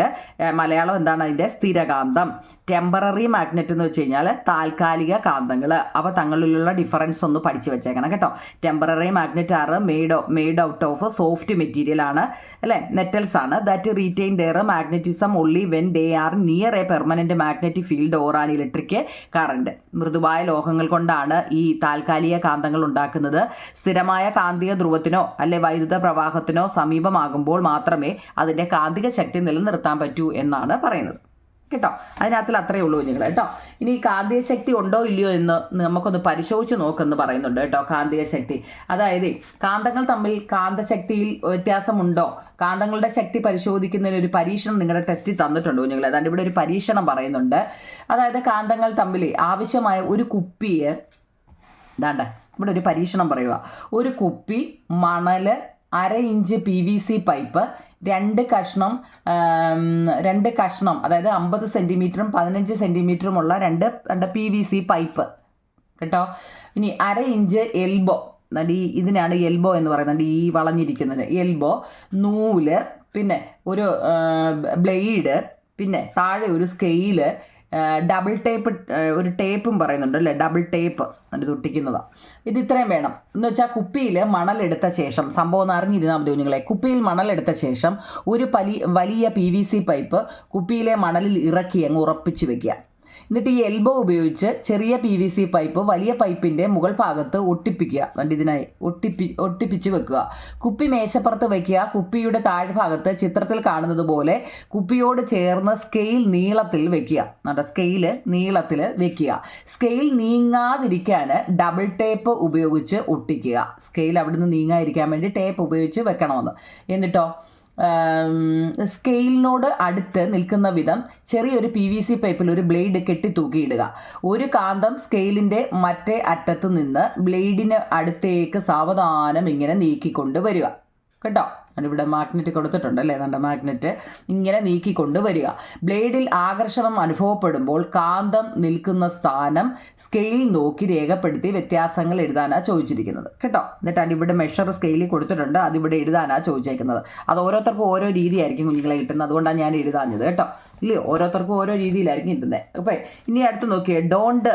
മലയാളം എന്താണ് അതിന്റെ സ്ഥിരകാന്തം. ടെമ്പററി മാഗ്നറ്റ് എന്ന് വെച്ച് കഴിഞ്ഞാൽ താൽക്കാലിക കാന്തങ്ങൾ അവ തങ്ങളിലുള്ള ഡിഫറൻസ് ഒന്ന് പഠിച്ചു വെച്ചേക്കണം കേട്ടോ. Temporary magnet are made made out of soft material ആണ് അല്ലേ? നെറ്റൽസ് ആണ്. That retain their magnetism only when they are near a permanent magnetic field or an electric current മൃദുവായ ലോഹങ്ങൾ കൊണ്ടാണ് ഈ താൽക്കാലിക കാന്തങ്ങൾ ഉണ്ടാക്കുന്നത്. സ്ഥിരമായ കാന്തിക ധ്രുവത്തിനോ അല്ലെ വൈദ്യുത പ്രവാഹത്തിനോ സമീപമാകുമ്പോൾ മാത്രമേ അതിന്റെ കാന്തിക ശക്തി നിലനിർത്താൻ പറ്റൂ എന്നാണ് പറയുന്നത്. കേട്ടോ. അതിനകത്തിൽ അത്രയേ ഉള്ളൂ നിങ്ങൾ കേട്ടോ. ഇനി കാന്തിക ശക്തി ഉണ്ടോ ഇല്ലയോ എന്ന് നമുക്കൊന്ന് പരിശോധിച്ച് നോക്കെന്ന് പറയുന്നുണ്ട് കേട്ടോ കാന്തിക ശക്തി അതായത് കാന്തങ്ങൾ തമ്മിൽ കാന്തശക്തിയിൽ വ്യത്യാസമുണ്ടോ? കാന്തങ്ങളുടെ ശക്തി പരിശോധിക്കുന്നതിന് ഒരു പരീക്ഷണം നിങ്ങളുടെ ടെസ്റ്റിൽ തന്നിട്ടുണ്ട് നിങ്ങൾ അതാണ്ട് ഇവിടെ ഒരു പരീക്ഷണം പറയുന്നുണ്ട്. അതായത് കാന്തങ്ങൾ തമ്മിൽ ആവശ്യമായ ഒരു കുപ്പിയെ ഇതാണ്ട ഇവിടെ ഒരു പരീക്ഷണം പറയുക ഒരു കുപ്പി മണൽ അര inch P V C pipe രണ്ട് കഷ്ണം രണ്ട് കഷ്ണം അതായത് അമ്പത് സെന്റിമീറ്ററും പതിനഞ്ച് സെന്റിമീറ്ററുമുള്ള രണ്ട് രണ്ട് പി വി സി പൈപ്പ് കേട്ടോ? ഇനി അര ഇഞ്ച് എൽബോ ഈ ഇതിനാണ് എൽബോ എന്ന് പറയുന്നത്. ഈ വളഞ്ഞിരിക്കുന്നത്. എൽബോ നൂൽ പിന്നെ ഒരു ബ്ലേഡ് പിന്നെ താഴെ ഒരു സ്കെയിൽ ഡബിൾ ടേപ്പ് ഒരു ടേപ്പും പറയുന്നുണ്ട് അല്ലേ? ഡബിൾ ടേപ്പ് എന്നിട്ട് ഒട്ടിക്കുന്നതാണ് ഇത് ഇത്രയും വേണം. എന്ന് വെച്ചാൽ കുപ്പിയിൽ മണലെടുത്ത ശേഷം സംഭവം ഒന്ന് അറിഞ്ഞിരുന്നാൽ മതി കുഞ്ഞുങ്ങളെ. കുപ്പിയിൽ മണലെടുത്ത ശേഷം ഒരു പലി വലിയ പി വി സി പൈപ്പ് കുപ്പിയിലെ മണലിൽ ഇറക്കി അങ്ങ് ഉറപ്പിച്ച് വെക്കുക. എന്നിട്ട് ഈ എൽബോ ഉപയോഗിച്ച് ചെറിയ പി വി സി പൈപ്പ് വലിയ പൈപ്പിന്റെ മുകൾ ഭാഗത്ത് ഒട്ടിപ്പിക്കുക. കണ്ട് ഇതിനായി ഒട്ടിപ്പി ഒട്ടിപ്പിച്ച് വെക്കുക. കുപ്പി മേശപ്പുറത്ത് വെക്കുക. കുപ്പിയുടെ താഴ്ഭാഗത്ത് ചിത്രത്തിൽ കാണുന്നത് പോലെ കുപ്പിയോട് ചേർന്ന് സ്കെയിൽ നീളത്തിൽ വെക്കുക. നമ്മുടെ സ്കെയിൽ നീളത്തിൽ വെക്കുക. സ്കെയിൽ നീങ്ങാതിരിക്കാൻ ഡബിൾ ടേപ്പ് ഉപയോഗിച്ച് ഒട്ടിക്കുക. സ്കെയിൽ അവിടുന്ന് നീങ്ങാതിരിക്കാൻ വേണ്ടി ടേപ്പ് ഉപയോഗിച്ച് വെക്കണമെന്ന്. എന്നിട്ടോ? സ്കെയിലിനോട് അടുത്ത് നിൽക്കുന്ന വിധം ചെറിയൊരു പി വി സി പൈപ്പിൽ ഒരു ബ്ലേഡ് കെട്ടി തൂക്കിയിടുക ഒരു കാന്തം സ്കെയിലിന്റെ മറ്റേ അറ്റത്ത് നിന്ന് ബ്ലേഡിന് അടുത്തേക്ക് സാവധാനം ഇങ്ങനെ നീക്കിക്കൊണ്ട് വരിക. കേട്ടോ? ഇവിടെ മാഗ്നറ്റ് കൊടുത്തിട്ടുണ്ട് അല്ലേ? നമ്മുടെ മാഗ്നറ്റ് ഇങ്ങനെ നീക്കിക്കൊണ്ട് വരിക ബ്ലേഡിൽ ആകർഷണം അനുഭവപ്പെടുമ്പോൾ കാന്തം നിൽക്കുന്ന സ്ഥാനം സ്കെയിൽ നോക്കി രേഖപ്പെടുത്തി വ്യത്യാസങ്ങൾ എഴുതാനാണ് ചോദിച്ചിരിക്കുന്നത്. കേട്ടോ? എന്നിട്ടാണ് ഇവിടെ മെഷർ സ്കെയിലിൽ കൊടുത്തിട്ടുണ്ട് അതിവിടെ എഴുതാനാണ് ചോദിച്ചേക്കുന്നത്. അത് ഓരോരുത്തർക്കും ഓരോ രീതിയായിരിക്കും കുഞ്ഞുങ്ങളെ കിട്ടുന്നത്. അതുകൊണ്ടാണ് ഞാൻ എഴുതാഞ്ഞത്. കേട്ടോ? ഇല്ലേ? ഓരോരുത്തർക്കും ഓരോ രീതിയിലായിരിക്കും കിട്ടുന്നത്. അപ്പം ഇനി അടുത്ത് നോക്കിയേ ഡോണ്ട്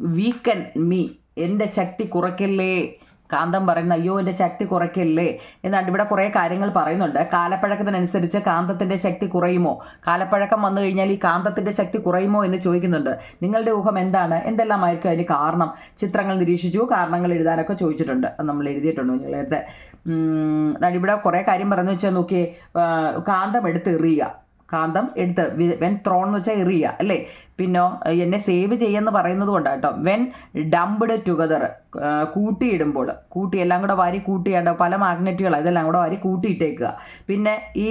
വീക്കൻ മീ എന്റെ ശക്തി കുറയ്ക്കല്ലേ? കാന്തം പറയുന്ന അയ്യോ എന്റെ ശക്തി കുറയ്ക്കല്ലേ? എന്നാണ്ട് ഇവിടെ കുറേ കാര്യങ്ങൾ പറയുന്നുണ്ട്. കാലപ്പഴക്കത്തിനനുസരിച്ച് കാന്തത്തിന്റെ ശക്തി കുറയുമോ? കാലപ്പഴക്കം വന്നു കഴിഞ്ഞാൽ ഈ കാന്തത്തിന്റെ ശക്തി കുറയുമോ എന്ന് ചോദിക്കുന്നുണ്ട്. നിങ്ങളുടെ ഊഹം എന്താണ്? എന്തെല്ലാമായിരിക്കും അതിന് കാരണം? ചിത്രങ്ങൾ നിരീക്ഷിച്ചു കാരണങ്ങൾ എഴുതാനൊക്കെ ചോദിച്ചിട്ടുണ്ട്. നമ്മൾ എഴുതിയിട്ടുണ്ട് നേരത്തെ? ഇവിടെ കുറേ കാര്യം പറഞ്ഞു വെച്ചാൽ നോക്കിയേ കാന്തം എടുത്ത് എറിയുക. കാന്തം എടുത്ത് വെൻ ത്രോൺ എന്ന് വെച്ചാൽ എറിയുക അല്ലേ? പിന്നോ എന്നെ സേവ് ചെയ്യുമെന്ന് പറയുന്നത് കൊണ്ടാണ് കേട്ടോ വെൻ ഡംബ്ഡ് ടുഗദർ കൂട്ടിയിടുമ്പോൾ കൂട്ടി എല്ലാം കൂടെ വാരി കൂട്ടിയാണ്ട് പല മാഗ്നറ്റുകളാണ് ഇതെല്ലാം കൂടെ വാരി കൂട്ടിയിട്ടേക്കുക. പിന്നെ ഈ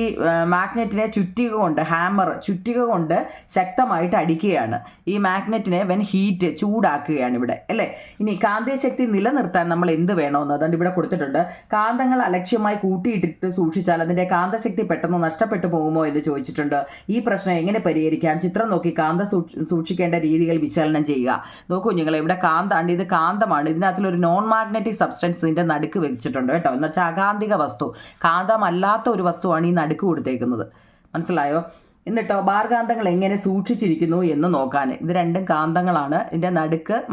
മാഗ്നറ്റിനെ ചുറ്റിക കൊണ്ട് ഹാമർ ചുറ്റിക കൊണ്ട് ശക്തമായിട്ട് അടിക്കുകയാണ്. ഈ മാഗ്നറ്റിനെ വെൻ ഹീറ്റ് ചൂടാക്കുകയാണ് ഇവിടെ അല്ലേ? ഇനി കാന്തശക്തി നിലനിർത്താൻ നമ്മൾ എന്ത് വേണമെന്ന് അതുകൊണ്ട് ഇവിടെ കൊടുത്തിട്ടുണ്ട്. കാന്തങ്ങൾ അലക്ഷ്യമായി കൂട്ടിയിട്ടിട്ട് സൂക്ഷിച്ചാൽ അതിന്റെ കാന്തശക്തി പെട്ടെന്ന് നഷ്ടപ്പെട്ടു പോകുമോ എന്ന് ചോദിച്ചിട്ടുണ്ട്. ഈ പ്രശ്നം എങ്ങനെ പരിഹരിക്കാം? ചിത്രം നോക്കി കാന്ത സൂക്ഷിക്കേണ്ട രീതികൾ വിശകലനം ചെയ്യുക. നോക്കൂ നിങ്ങൾ ഇവിടെ കാന്താണ് ഇത് കാന്തമാണ്. ഇതിനകത്തുള്ളൊരു നോൺ മാഗ്നറ്റിക് സബ്സ്റ്റൻസ് നടുക്ക് വെച്ചിട്ടുണ്ട് കേട്ടോ. എന്ന് വെച്ചാൽ അകാന്തിക വസ്തു. കാന്തമല്ലാത്ത ഒരു വസ്തുവാണ് ഈ നടുക്ക് കൊടുത്തേക്കുന്നത്. മനസ്സിലായോ? എന്നിട്ടോ ബാർകാന്തങ്ങൾ എങ്ങനെ സൂക്ഷിച്ചിരിക്കുന്നു എന്ന് നോക്കാൻ. ഇത് രണ്ടും കാന്തങ്ങളാണ്. ഇതിന്റെ നടുക്ക്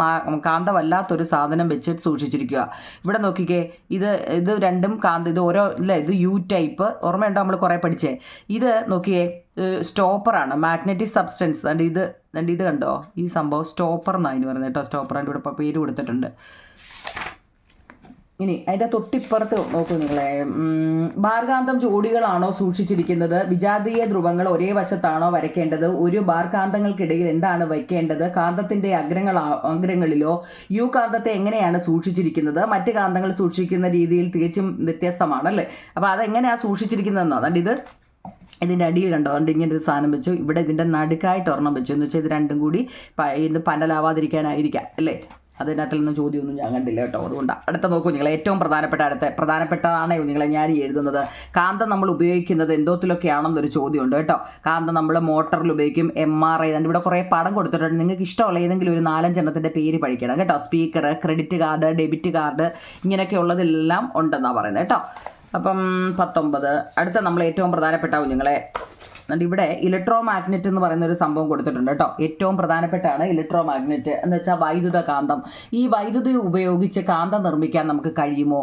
കാന്തമല്ലാത്തൊരു സാധനം വെച്ച് സൂക്ഷിച്ചിരിക്കുക. ഇവിടെ നോക്കിക്കേ ഇത് ഇത് രണ്ടും കാന്ത ഇത് ഓരോ ഇല്ല ഇത് യു ടൈപ്പ് ഓർമ്മയുണ്ടോ? നമ്മൾ കുറേ പഠിച്ചേ. ഇത് നോക്കിയേ സ്റ്റോപ്പറാണ് മാഗ്നറ്റിക് സബ്സ്റ്റൻസ് അതായത് ഇത് അതുകൊണ്ട് ഇത് കണ്ടോ? ഈ സംഭവം സ്റ്റോപ്പർ എന്നാണ് അതിന് പറയുന്നത് കേട്ടോ സ്റ്റോപ്പർ അതിന്റെ ഇവിടെ ഇപ്പോൾ പേര് കൊടുത്തിട്ടുണ്ട്. ഇനി അതിന്റെ തൊട്ടിപ്പുറത്ത് നോക്കൂ നിങ്ങളെ. ബാർകാന്തം ജോഡികളാണോ സൂക്ഷിച്ചിരിക്കുന്നത്? വിജാതീയ ധ്രുവങ്ങൾ ഒരേ വശത്താണോ വരയ്ക്കേണ്ടത്? ഒരു ബാർകാന്തങ്ങൾക്കിടയിൽ എന്താണ് വയ്ക്കേണ്ടത് കാന്തത്തിന്റെ അഗ്രങ്ങൾ അഗ്രങ്ങളിലോ? യു കാന്തത്തെ എങ്ങനെയാണ് സൂക്ഷിച്ചിരിക്കുന്നത്? മറ്റ് കാന്തങ്ങൾ സൂക്ഷിക്കുന്ന രീതിയിൽ തികച്ചും വ്യത്യസ്തമാണല്ലേ? അപ്പോൾ അതെങ്ങനെയാണ് സൂക്ഷിച്ചിരിക്കുന്നതെന്നോ? അതുകൊണ്ട് ഇത്. ഇതിന്റെ അടിയിൽ കണ്ടോ? അതുകൊണ്ട് ഇങ്ങനെ ഒരു സാധനം വെച്ചു. ഇവിടെ ഇതിന്റെ നടുക്കായിട്ട് ഒരെണ്ണം വെച്ചു. എന്ന് വെച്ചാൽ ഇത് രണ്ടും കൂടി ഇത് പന്നലാവാതിരിക്കാനായിരിക്കാം അല്ലേ? അതിനകത്തിൽ നിന്ന് ചോദ്യമൊന്നും ഞാൻ കണ്ടില്ല കേട്ടോ. അതുകൊണ്ടാണ് അടുത്ത നോക്കൂ നിങ്ങൾ ഏറ്റവും പ്രധാനപ്പെട്ട അടുത്ത പ്രധാനപ്പെട്ടതാണ് നിങ്ങളെ ഞാൻ എഴുതുന്നത്. കാന്തം നമ്മൾ ഉപയോഗിക്കുന്നത് എന്തോത്തിലൊക്കെയാണെന്നൊരു ചോദ്യമുണ്ട് കേട്ടോ. കാന്തം നമ്മൾ മോട്ടറിൽ ഉപയോഗിക്കും എം ആർ ഐ ഇവിടെ കുറേ പടം കൊടുത്തിട്ടുണ്ട്. നിങ്ങൾക്ക് ഇഷ്ടമുള്ള ഏതെങ്കിലും ഒരു നാലഞ്ചെണ്ണത്തിന്റെ പേര് പഠിക്കണം കേട്ടോ. Speaker credit card debit card ഇങ്ങനെയൊക്കെ ഉള്ളതെല്ലാം ഉണ്ടെന്നാണ് പറയുന്നത് കേട്ടോ. അപ്പം പത്തൊമ്പത്. അടുത്ത നമ്മൾ ഏറ്റവും പ്രധാനപ്പെട്ട കുഞ്ഞുങ്ങളെ. എന്നിട്ട് ഇവിടെ ഇലക്ട്രോ മാഗ്നറ്റ് എന്ന് പറയുന്ന ഒരു സംഭവം കൊടുത്തിട്ടുണ്ട് കേട്ടോ. ഏറ്റവും പ്രധാനപ്പെട്ടാണ് ഇലക്ട്രോ മാഗ്നറ്റ് എന്ന് വെച്ചാൽ വൈദ്യുത കാന്തം. ഈ വൈദ്യുതി ഉപയോഗിച്ച് കാന്തം നിർമ്മിക്കാൻ നമുക്ക് കഴിയുമോ?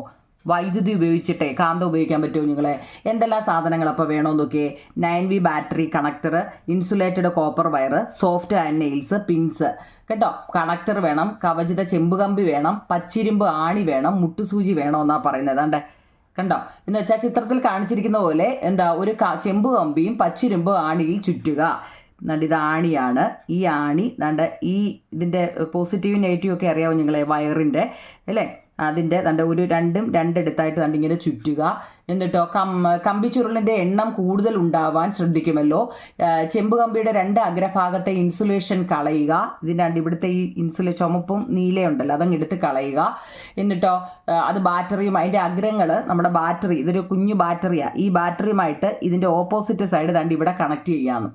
വൈദ്യുതി ഉപയോഗിച്ചിട്ടേ കാന്തം ഉപയോഗിക്കാൻ പറ്റുമോ നിങ്ങളെ എന്തെല്ലാം സാധനങ്ങൾ അപ്പോൾ വേണോ നോക്കിയേ? Nine V battery connector insulated copper wire soft and nails pins. കേട്ടോ? കണക്ടർ വേണം കവചിത ചെമ്പ് കമ്പി വേണം പച്ചിരുമ്പ് ആണി വേണം മുട്ടുസൂചി വേണമെന്നാണ് പറയുന്നത്. അതാണ്ട് കണ്ടോ? എന്ന് വെച്ചാൽ ചിത്രത്തിൽ കാണിച്ചിരിക്കുന്ന പോലെ എന്താ ഒരു ചെമ്പ് കമ്പിയും പച്ചിരുമ്പ് ആണിയിൽ ചുറ്റുക. എന്നിട്ട് ഇത് ആണിയാണ്. ഈ ആണി എന്താണ്ട് ഈ ഇതിന്റെ പോസിറ്റീവ് നെഗറ്റീവ് ഒക്കെ അറിയാമോ നിങ്ങളെ വയറിന്റെ അല്ലേ? അതിന്റെ തന്റെ ഒരു രണ്ടും രണ്ടെടുത്തായിട്ട് തന്റെ ഇങ്ങനെ ചുറ്റുക. എന്നിട്ടോ കം കമ്പിച്ചുരുളിന്റെ എണ്ണം കൂടുതൽ ഉണ്ടാവാൻ ശ്രദ്ധിക്കുമല്ലോ. ചെമ്പ് കമ്പിയുടെ രണ്ട് അഗ്രഭാഗത്തെ ഇൻസുലേഷൻ കളയുക. ഇതിന്റെ ഇവിടുത്തെ ഈ ഇൻസുലേ ചുമപ്പും നീലയുണ്ടല്ലോ അതങ്ങ് എടുത്ത് കളയുക. എന്നിട്ടോ അത് ബാറ്ററിയും അതിന്റെ അഗ്രങ്ങൾ നമ്മുടെ ബാറ്ററി ഇതൊരു കുഞ്ഞു ബാറ്ററിയാണ് ഈ ബാറ്ററിയുമായിട്ട് ഇതിന്റെ ഓപ്പോസിറ്റ് സൈഡ് തണ്ട് ഇവിടെ കണക്ട് ചെയ്യാമെന്ന്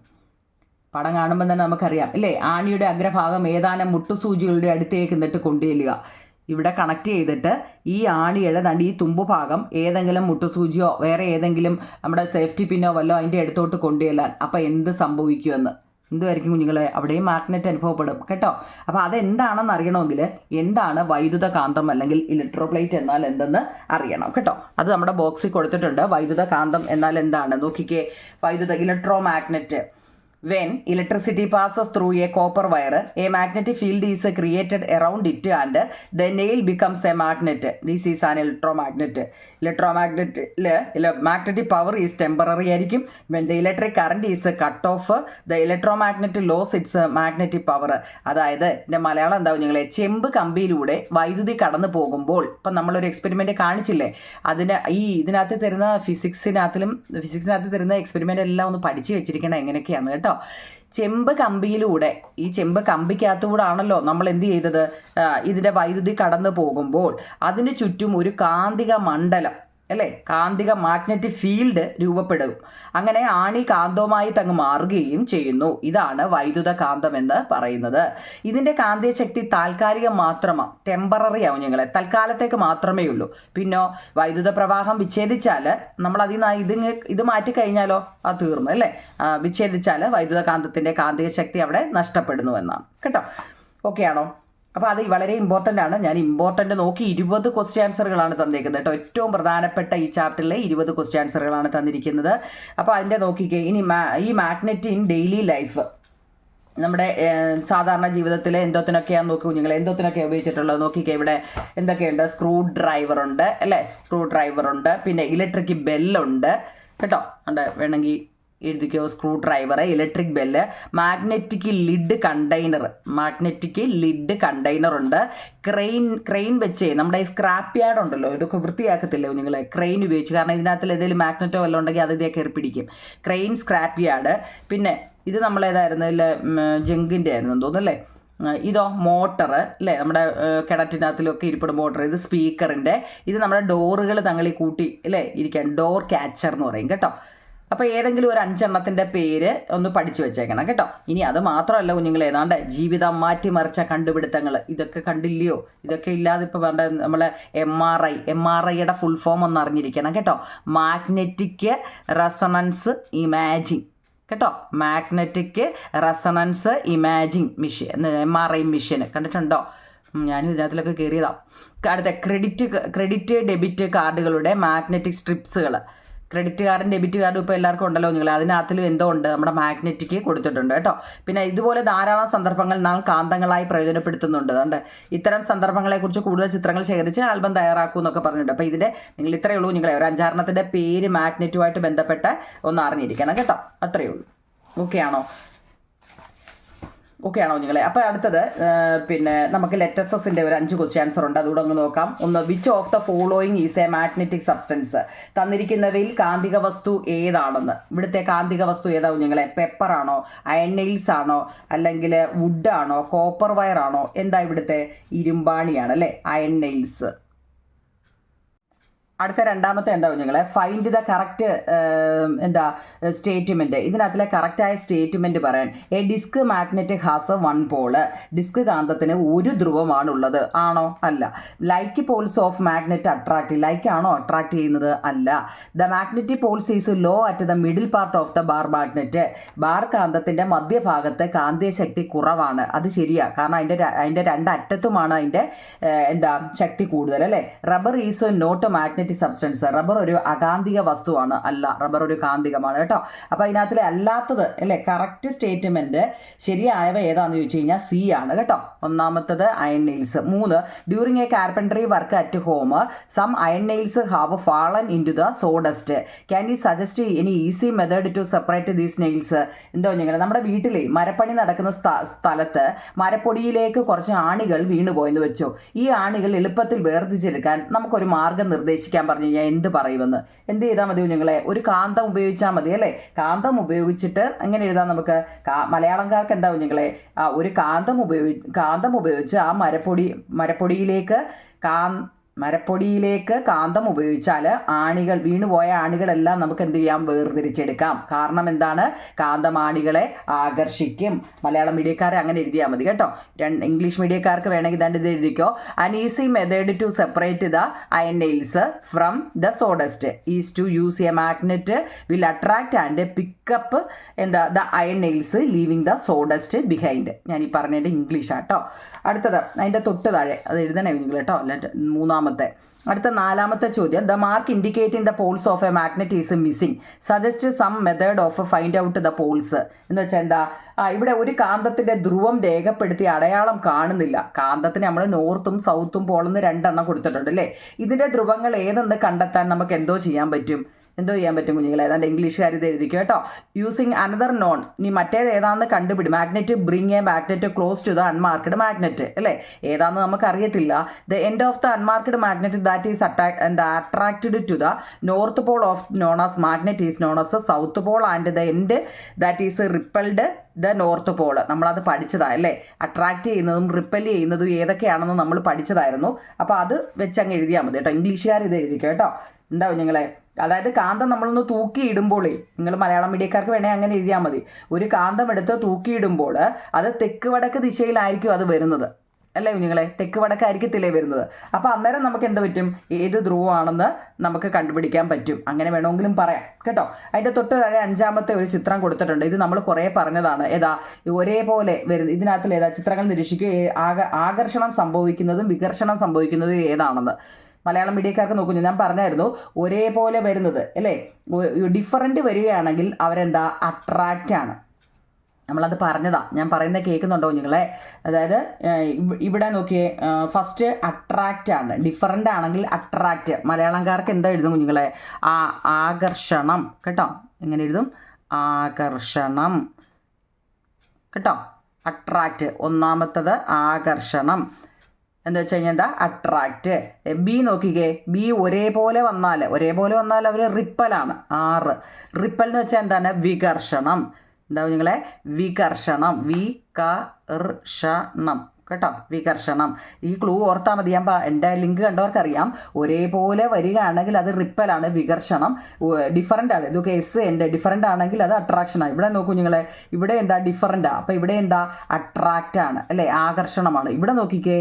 പടം കാണുമ്പോൾ തന്നെ നമുക്കറിയാം അല്ലേ? ആണിയുടെ അഗ്രഭാഗം ഏതാനും മുട്ടുസൂചികളുടെ അടുത്തേക്ക് എന്നിട്ട് കൊണ്ടുചെല്ലുക. ഇവിടെ കണക്ട് ചെയ്തിട്ട് ഈ ആണിയുടെ ദണ്ട് ഈ തുമ്പ് ഭാഗം ഏതെങ്കിലും മുട്ടുസൂചിയോ വേറെ ഏതെങ്കിലും നമ്മുടെ സേഫ്റ്റി പിന്നോ വല്ലോ അതിന്റെ അടുത്തോട്ട് കൊണ്ടുചെല്ലാൻ അപ്പോൾ എന്ത് സംഭവിക്കുമെന്ന്. എന്തുമായിരിക്കും കുഞ്ഞുങ്ങളെ? അവിടെയും മാഗ്നറ്റ് അനുഭവപ്പെടും. കേട്ടോ? അപ്പോൾ അതെന്താണെന്ന് അറിയണമെങ്കിൽ എന്താണ് വൈദ്യുത കാന്തം അല്ലെങ്കിൽ ഇലക്ട്രോപ്ലേറ്റ് എന്നാൽ എന്തെന്ന് അറിയണം. കേട്ടോ? അത് നമ്മുടെ ബോക്സിൽ കൊടുത്തിട്ടുണ്ട്. വൈദ്യുത കാന്തം എന്നാൽ എന്താണ്? നോക്കിക്കേ. വൈദ്യുത electromagnet When electricity passes through a copper wire, a magnetic field is created around it and the nail becomes a magnet. This is an electromagnet. Electromagnet magnetic power is temporary ആയിരിക്കും when the electric current is cut off the electromagnet lose its magnetic power അതായത് എന്റെ മലയാളം എന്താവും ഞങ്ങളെ ചെമ്പ് കമ്പിയിലൂടെ വൈദ്യുതി കടന്നു പോകുമ്പോൾ ഇപ്പം നമ്മളൊരു എക്സ്പെരിമെന്റ് കാണിച്ചില്ലേ അതിന് ഈ ഇതിനകത്ത് തരുന്ന ഫിസിക്സിനകത്തിലും ഫിസിക്സിനകത്ത് തരുന്ന എക്സ്പെരിമെന്റ് എല്ലാം ഒന്ന് പഠിച്ചു വെച്ചിരിക്കണം എങ്ങനെയൊക്കെയാണ് കേട്ടോ ചെമ്പ് കമ്പിയിലൂടെ ഈ ചെമ്പ് കമ്പിക്കകത്തൂടെ ആണല്ലോ നമ്മൾ എന്ത് ചെയ്തത്? ഇതിന്റെ വൈദ്യുതി കടന്നു പോകുമ്പോൾ അതിന് ചുറ്റും ഒരു കാന്തിക മണ്ഡലം. അല്ലേ? കാന്തിക മാഗ്നറ്റിക് ഫീൽഡ് രൂപപ്പെടും. അങ്ങനെ ആണി കാന്തവുമായിട്ട് അങ്ങ് മാറുകയും ചെയ്യുന്നു. ഇതാണ് വൈദ്യുത കാന്തം എന്ന് പറയുന്നത്. ഇതിന്റെ കാന്തിക ശക്തി താൽക്കാലികം മാത്രമാണ് ടെമ്പററി ആവും ഞങ്ങളെ. തൽക്കാലത്തേക്ക് മാത്രമേ ഉള്ളൂ. പിന്നോ വൈദ്യുത പ്രവാഹം വിച്ഛേദിച്ചാൽ നമ്മൾ അതിൽ നിന്ന് ഇത് ഇത് ഇത് മാറ്റിക്കഴിഞ്ഞാലോ അത് തീർന്നു അല്ലേ? ആ, വിച്ഛേദിച്ചാൽ വൈദ്യുത കാന്തത്തിന്റെ കാന്തിക ശക്തി അവിടെ നഷ്ടപ്പെടുന്നു എന്നാണ്. കേട്ടോ? ഓക്കെ ആണോ അപ്പോൾ അത് വളരെ ഇമ്പോർട്ടന്റ് ആണ്. ഞാൻ ഇമ്പോർട്ടന്റ് നോക്കി ഇരുപത് ക്വസ്റ്റ്യൻ ആൻസറുകളാണ് തന്നിരിക്കുന്നത് കേട്ടോ. ഏറ്റവും പ്രധാനപ്പെട്ട ഈ ചാപ്റ്ററിലെ ഇരുപത് ക്വസ്റ്റ്യൻ ആൻസറുകളാണ് തന്നിരിക്കുന്നത്. അപ്പോൾ അതിന്റെ നോക്കിക്കേ ഇനി ഈ മാഗ്നറ്റ് ഇൻ ഡെയിലി ലൈഫ് നമ്മുടെ സാധാരണ ജീവിതത്തിൽ എന്തോത്തിനൊക്കെയാണ് നോക്കി കുഞ്ഞുങ്ങൾ എന്തോത്തിനൊക്കെ ഉപയോഗിച്ചിട്ടുള്ളത്? നോക്കിക്കേ ഇവിടെ എന്തൊക്കെയുണ്ട്? സ്ക്രൂ ഡ്രൈവർ ഉണ്ട് അല്ലേ? സ്ക്രൂ ഡ്രൈവർ ഉണ്ട് പിന്നെ ഇലക്ട്രിക് ബെല്ലുണ്ട് കേട്ടോ? ഉണ്ട് വേണമെങ്കിൽ എഴുതിക്കോ screwdriver electric bell magnetic lid container magnetic lid container ഉണ്ട്. ക്രെയിൻ ക്രെയിൻ വെച്ച് നമ്മുടെ ഈ സ്ക്രാപ്പ് യാർഡ് ഉണ്ടല്ലോ ഇതൊക്കെ വൃത്തിയാക്കത്തില്ലേ നിങ്ങൾ ക്രെയിൻ ഉപയോഗിച്ച്. കാരണം ഇതിനകത്ത് ഏതെങ്കിലും മാഗ്നറ്റോ വല്ലതും ഉണ്ടെങ്കിൽ അത് ഇതേ കയറി പിടിക്കും. ക്രെയിൻ സ്ക്രാപ്പ് യാർഡ് പിന്നെ ഇത് നമ്മളേതായിരുന്നു ഇല്ല ജങ്കിന്റെ ആയിരുന്നു തോന്നുന്നല്ലേ ഇതോ മോട്ടർ അല്ലേ? നമ്മുടെ കിണറ്റിനകത്തിലൊക്കെ ഇരിപ്പിട മോട്ടർ ഇത് സ്പീക്കറിന്റെ ഇത് നമ്മുടെ ഡോറുകൾ തങ്ങളിൽ കൂട്ടി അല്ലേ? ഇരിക്കാൻ. ഡോർ ക്യാച്ചർ എന്ന് പറയും കേട്ടോ. അപ്പോൾ ഏതെങ്കിലും ഒരു അഞ്ചെണ്ണത്തിന്റെ പേര് ഒന്ന് പഠിച്ചു വെച്ചേക്കണം കേട്ടോ. ഇനി അത് മാത്രമല്ല കുഞ്ഞുങ്ങൾ ഏതാണ്ട് ജീവിതം മാറ്റിമറിച്ച കണ്ടുപിടുത്തങ്ങൾ. ഇതൊക്കെ കണ്ടില്ലയോ? ഇതൊക്കെ ഇല്ലാതെ ഇപ്പോൾ വേണ്ട നമ്മളെ M R I M R ഐയുടെ ഫുൾ ഫോം ഒന്ന് അറിഞ്ഞിരിക്കണം കേട്ടോ. മാഗ്നറ്റിക് റെസണൻസ് ഇമാജിൻ കേട്ടോ? Magnetic resonance imaging machine M R I machine കണ്ടിട്ടുണ്ടോ? ഞാനും ഇതിനകത്തിലൊക്കെ കയറിയതാണ് അടുത്ത ക്രെഡിറ്റ് ക്രെഡിറ്റ് ഡെബിറ്റ് കാർഡുകളുടെ മാഗ്നറ്റിക് സ്ട്രിപ്സുകൾ ക്രെഡിറ്റ് കാർഡും ഡെബിറ്റ് കാർഡും ഇപ്പോൾ എല്ലാവർക്കും ഉണ്ടല്ലോ നിങ്ങൾ അതിനകത്തിലും എന്തോ ഉണ്ട്. നമ്മുടെ മാഗ്നറ്റിക്ക് കൊടുത്തിട്ടുണ്ട് കേട്ടോ. പിന്നെ ഇതുപോലെ ധാരാളം സന്ദർഭങ്ങൾ നാം കാന്തങ്ങളായി പ്രയോജനപ്പെടുത്തുന്നുണ്ട്. അതുകൊണ്ട് ഇത്തരം സന്ദർഭങ്ങളെക്കുറിച്ച് കൂടുതൽ ചിത്രങ്ങൾ ശേഖരിച്ച് ആൽബം തയ്യാറാക്കൂ എന്നൊക്കെ പറഞ്ഞിട്ടുണ്ട്. അപ്പോൾ ഇതിന്റെ നിങ്ങൾ ഇത്രയേ ഉള്ളൂ. നിങ്ങളെ ഒരു അഞ്ചാറെണ്ണത്തിന്റെ പേര് മാഗ്നറ്റുമായിട്ട് ബന്ധപ്പെട്ട് ഒന്ന് അറിഞ്ഞിരിക്കണം കേട്ടോ. അത്രയേ ഉള്ളൂ. ഓക്കെ ആണോ? ഓക്കെ ആണോ നിങ്ങളെ അപ്പോൾ അടുത്തത് പിന്നെ നമുക്ക് ലെറ്റസസിന്റെ ഒരു അഞ്ച് ക്വസ്റ്റ്യൻ ആൻസർ ഉണ്ട്. അതുകൂടെ ഒന്ന് നോക്കാം. ഒന്ന് which of the following is a magnetic substance തന്നിരിക്കുന്നവയിൽ കാന്തിക വസ്തു ഏതാണെന്ന്. ഇവിടുത്തെ കാന്തിക വസ്തു ഏതാവും കുഞ്ഞുങ്ങളെ? പെപ്പർ ആണോ? അയൺ നെയിൽസ് ആണോ? അല്ലെങ്കിൽ വുഡ് ആണോ? കോപ്പർ വയർ ആണോ? എന്താ ഇവിടുത്തെ ഇരുമ്പാണിയാണ് അല്ലേ? അയൺ നെയിൽസ് അടുത്ത രണ്ടാമത്തെ എന്താ കുഞ്ഞുങ്ങളെ? ഫൈൻഡ് ദ കറക്റ്റ് എന്താ സ്റ്റേറ്റ്മെന്റ് ഇതിനകത്തിലെ കറക്റ്റായ സ്റ്റേറ്റ്മെന്റ് പറയാൻ. A disc magnetic has one pole disk കാന്തത്തിന് ഒരു ധ്രുവമാണുള്ളത്. ആണോ? അല്ല. Like poles of magnet attract like ആണോ അട്രാക്ട് ചെയ്യുന്നത്? അല്ല. The magnetic poles is low at the middle part of the bar magnet bar കാന്തത്തിന്റെ മധ്യഭാഗത്ത് കാന്തീയ ശക്തി കുറവാണ്. അത് ശരിയാ. കാരണം അതിന്റെ അതിന്റെ രണ്ട് അറ്റത്തുമാണ് അതിന്റെ എന്താ ശക്തി കൂടുതൽ അല്ലേ? Rubber is not magnetic substance rubber ഒരു അകാന്തിക വസ്തുവാണ്. അല്ല റബ്ബർ ഒരു കാന്തികമാണ് കേട്ടോ. അപ്പോൾ അതിനകത്തിലെ അല്ലാത്തത് അല്ലേ? കറക്റ്റ് സ്റ്റേറ്റ്മെന്റ് ശരിയായവ ഏതാണെന്ന് ചോദിച്ചു കഴിഞ്ഞാൽ സി ആണ് കേട്ടോ. ഒന്നാമത്തത് അയൺ നെയിൽസ് മൂന്ന് during a carpentry work at home some iron nails have fallen in to the sawdust can you suggest any easy method to separate these nails എന്തോ ഞങ്ങൾ നമ്മുടെ വീട്ടിലെ മരപ്പണി നടക്കുന്ന സ്ഥ- സ്ഥലത്ത് മരപ്പൊടിയിലേക്ക് കുറച്ച് ആണികൾ വീണുപോയെന്ന് വെച്ചു. ഈ ആണികൾ എളുപ്പത്തിൽ വേർതിരിച്ചെടുക്കാൻ നമുക്കൊരു മാർഗം നിർദ്ദേശിക്കാൻ പറഞ്ഞു ഞാൻ എന്ത് പറയുമെന്ന്? എന്ത് ചെയ്താൽ മതി കുഞ്ഞുങ്ങളെ? ഒരു കാന്തം ഉപയോഗിച്ചാൽ മതി അല്ലേ? കാന്തം ഉപയോഗിച്ചിട്ട് അങ്ങനെ എഴുതാം നമുക്ക്? മലയാളംകാർക്ക് എന്താ ആ ഒരു കാന്തം ഉപയോഗി കാന്തം ഉപയോഗിച്ച് ആ മരപ്പൊടി മരപ്പൊടിയിലേക്ക് കാ മരപ്പൊടിയിലേക്ക് കാന്തം ഉപയോഗിച്ചാൽ ആണികൾ വീണുപോയ ആണികളെല്ലാം നമുക്ക് എന്ത് ചെയ്യാം? വേർതിരിച്ചെടുക്കാം. കാരണം എന്താണ്? കാന്തം ആണികളെ ആകർഷിക്കും. മലയാളം മീഡിയക്കാരെ അങ്ങനെ എഴുതിയാൽ മതി കേട്ടോ. ഇംഗ്ലീഷ് മീഡിയക്കാർക്ക് വേണമെങ്കിൽ ഇതാണ്ട് ഇത് എഴുതിക്കോ. An easy method to separate the iron nails from the sawdust is to use a magnet will attract and pick up എന്താ the iron nails leaving the sawdust behind ഞാൻ ഈ പറഞ്ഞതിന്റെ ഇംഗ്ലീഷാണ് കേട്ടോ. അടുത്തത് അതിന്റെ തൊട്ട് താഴെ അത് എഴുതണേ നിങ്ങൾ കേട്ടോ. അല്ല മൂന്നാമത്തെ അടുത്ത നാലാമത്തെ ചോദ്യം. The mark indicate in the poles of a magnet is missing suggest some method of find out the poles എന്ന് വെച്ചാൽ എന്താ? ഇവിടെ ഒരു കാന്തത്തിന്റെ ധ്രുവം രേഖപ്പെടുത്തി അടയാളം കാണുന്നില്ല. കാന്തത്തിന് നമ്മൾ നോർത്തും സൗത്തും പോളെന്ന് രണ്ടെണ്ണം കൊടുത്തിട്ടുണ്ട് അല്ലേ? ഇതിന്റെ ധ്രുവങ്ങൾ ഏതെന്ന് കണ്ടെത്താൻ നമുക്ക് എന്തോ ചെയ്യാൻ പറ്റും? എന്തോ ചെയ്യാൻ പറ്റും കുഞ്ഞുങ്ങളെ. ഏതാണ്ട് ഇംഗ്ലീഷുകാർ ഇത് എഴുതിക്കും കേട്ടോ. യൂസിങ് അനദർ നോൺ നീ മറ്റേത് ഏതാണെന്ന് കണ്ടുപിടി. Magnet bring a magnet close to the unmarked magnet അല്ലേ? ഏതാണെന്ന് നമുക്ക് അറിയത്തില്ല the end of the unmarked magnet that is അട്രാ എന്താ attracted to the north pole of known as magnet is known as south pole and the end that is repulsed the north pole നമ്മളത് പഠിച്ചതാ അല്ലേ? അട്രാക്ട് ചെയ്യുന്നതും റിപ്പൽ ചെയ്യുന്നതും ഏതൊക്കെയാണെന്ന് നമ്മൾ പഠിച്ചതായിരുന്നു. അപ്പോൾ അത് വെച്ച് അങ്ങ് എഴുതിയാൽ മതി കേട്ടോ. ഇംഗ്ലീഷുകാർ ഇത് എഴുതിക്കും കേട്ടോ. എന്താ കുഞ്ഞുങ്ങളെ? അതായത് കാന്തം നമ്മളൊന്ന് തൂക്കിയിടുമ്പോളേ നിങ്ങൾ മലയാളം മീഡിയക്കാർക്ക് വേണേൽ അങ്ങനെ എഴുതിയാൽ മതി. ഒരു കാന്തം എടുത്ത് തൂക്കിയിടുമ്പോൾ അത് തെക്ക് വടക്ക് ദിശയിലായിരിക്കും അത് വരുന്നത്. അല്ലേ കുഞ്ഞുങ്ങളെ? തെക്ക് വടക്കായിരിക്കത്തില്ലേ വരുന്നത്. അപ്പോൾ അന്നേരം നമുക്ക് എന്ത് പറ്റും? ഏത് ധ്രുവമാണെന്ന് നമുക്ക് കണ്ടുപിടിക്കാൻ പറ്റും. അങ്ങനെ വേണമെങ്കിലും പറയാം. കേട്ടോ? അതിന്റെ തൊട്ട് താഴെ അഞ്ചാമത്തെ ഒരു ചിത്രം കൊടുത്തിട്ടുണ്ട്. ഇത് നമ്മൾ കുറേ പറഞ്ഞതാണ്. ഏതാ? ഒരേപോലെ വരുന്നത് ഇതിനകത്തിൽ ഏതാ? ചിത്രങ്ങൾ നിരീക്ഷിക്കുക. ആകർഷണം സംഭവിക്കുന്നതും വികർഷണം സംഭവിക്കുന്നതും ഏതാണെന്ന്. മലയാളം മീഡിയക്കാർക്ക് നോക്കുന്നു. ഞാൻ പറഞ്ഞായിരുന്നു ഒരേപോലെ വരുന്നത് അല്ലേ? ഡിഫറന്റ് വരികയാണെങ്കിൽ അവരെന്താ? അട്രാക്റ്റ് ആണ്. നമ്മളത് പറഞ്ഞതാ. ഞാൻ പറയുന്നത് കേൾക്കുന്നുണ്ടോ നിങ്ങളെ അതായത് ഇവിടെ നോക്കിയേ ഫസ്റ്റ് അട്രാക്റ്റ് ആണ്. ഡിഫറന്റ് ആണെങ്കിൽ അട്രാക്റ്റ് മലയാളംകാർക്ക് എന്താ എഴുതും കുഞ്ഞുങ്ങളെ? ആ ആകർഷണം. കേട്ടോ? എങ്ങനെ എഴുതും? ആകർഷണം. കേട്ടോ? അട്രാക്റ്റ് ഒന്നാമത്തത് ആകർഷണം. എന്താ വെച്ച് കഴിഞ്ഞാൽ എന്താ? അട്രാക്റ്റ് ബി നോക്കിക്കേ. ബി ഒരേപോലെ വന്നാൽ ഒരേപോലെ വന്നാൽ അവർ റിപ്പലാണ് ആറ് റിപ്പൽ എന്ന് വെച്ചാൽ എന്താണ്? വികർഷണം. എന്താ നിങ്ങളെ വികർഷണം. വികർഷണം. കേട്ടോ വികർഷണം. ഈ ക്ലൂ ഓർത്താൽ മതി ഞാൻ എന്റെ ലിങ്ക് കണ്ടവർക്കറിയാം. ഒരേപോലെ വരികയാണെങ്കിൽ അത് റിപ്പലാണ് വികർഷണം. ഡിഫറന്റ് ആണ്. ഇതൊക്കെ എസ് എന്റെ ഡിഫറന്റ് ആണെങ്കിൽ അത് അട്രാക്ഷനാണ് ഇവിടെ നോക്കൂ നിങ്ങളെ ഇവിടെ എന്താ ഡിഫറന്റാ അപ്പോൾ ഇവിടെ എന്താ? അട്രാക്റ്റ് ആണ് അല്ലേ? ആകർഷണമാണ്. ഇവിടെ നോക്കിക്കേ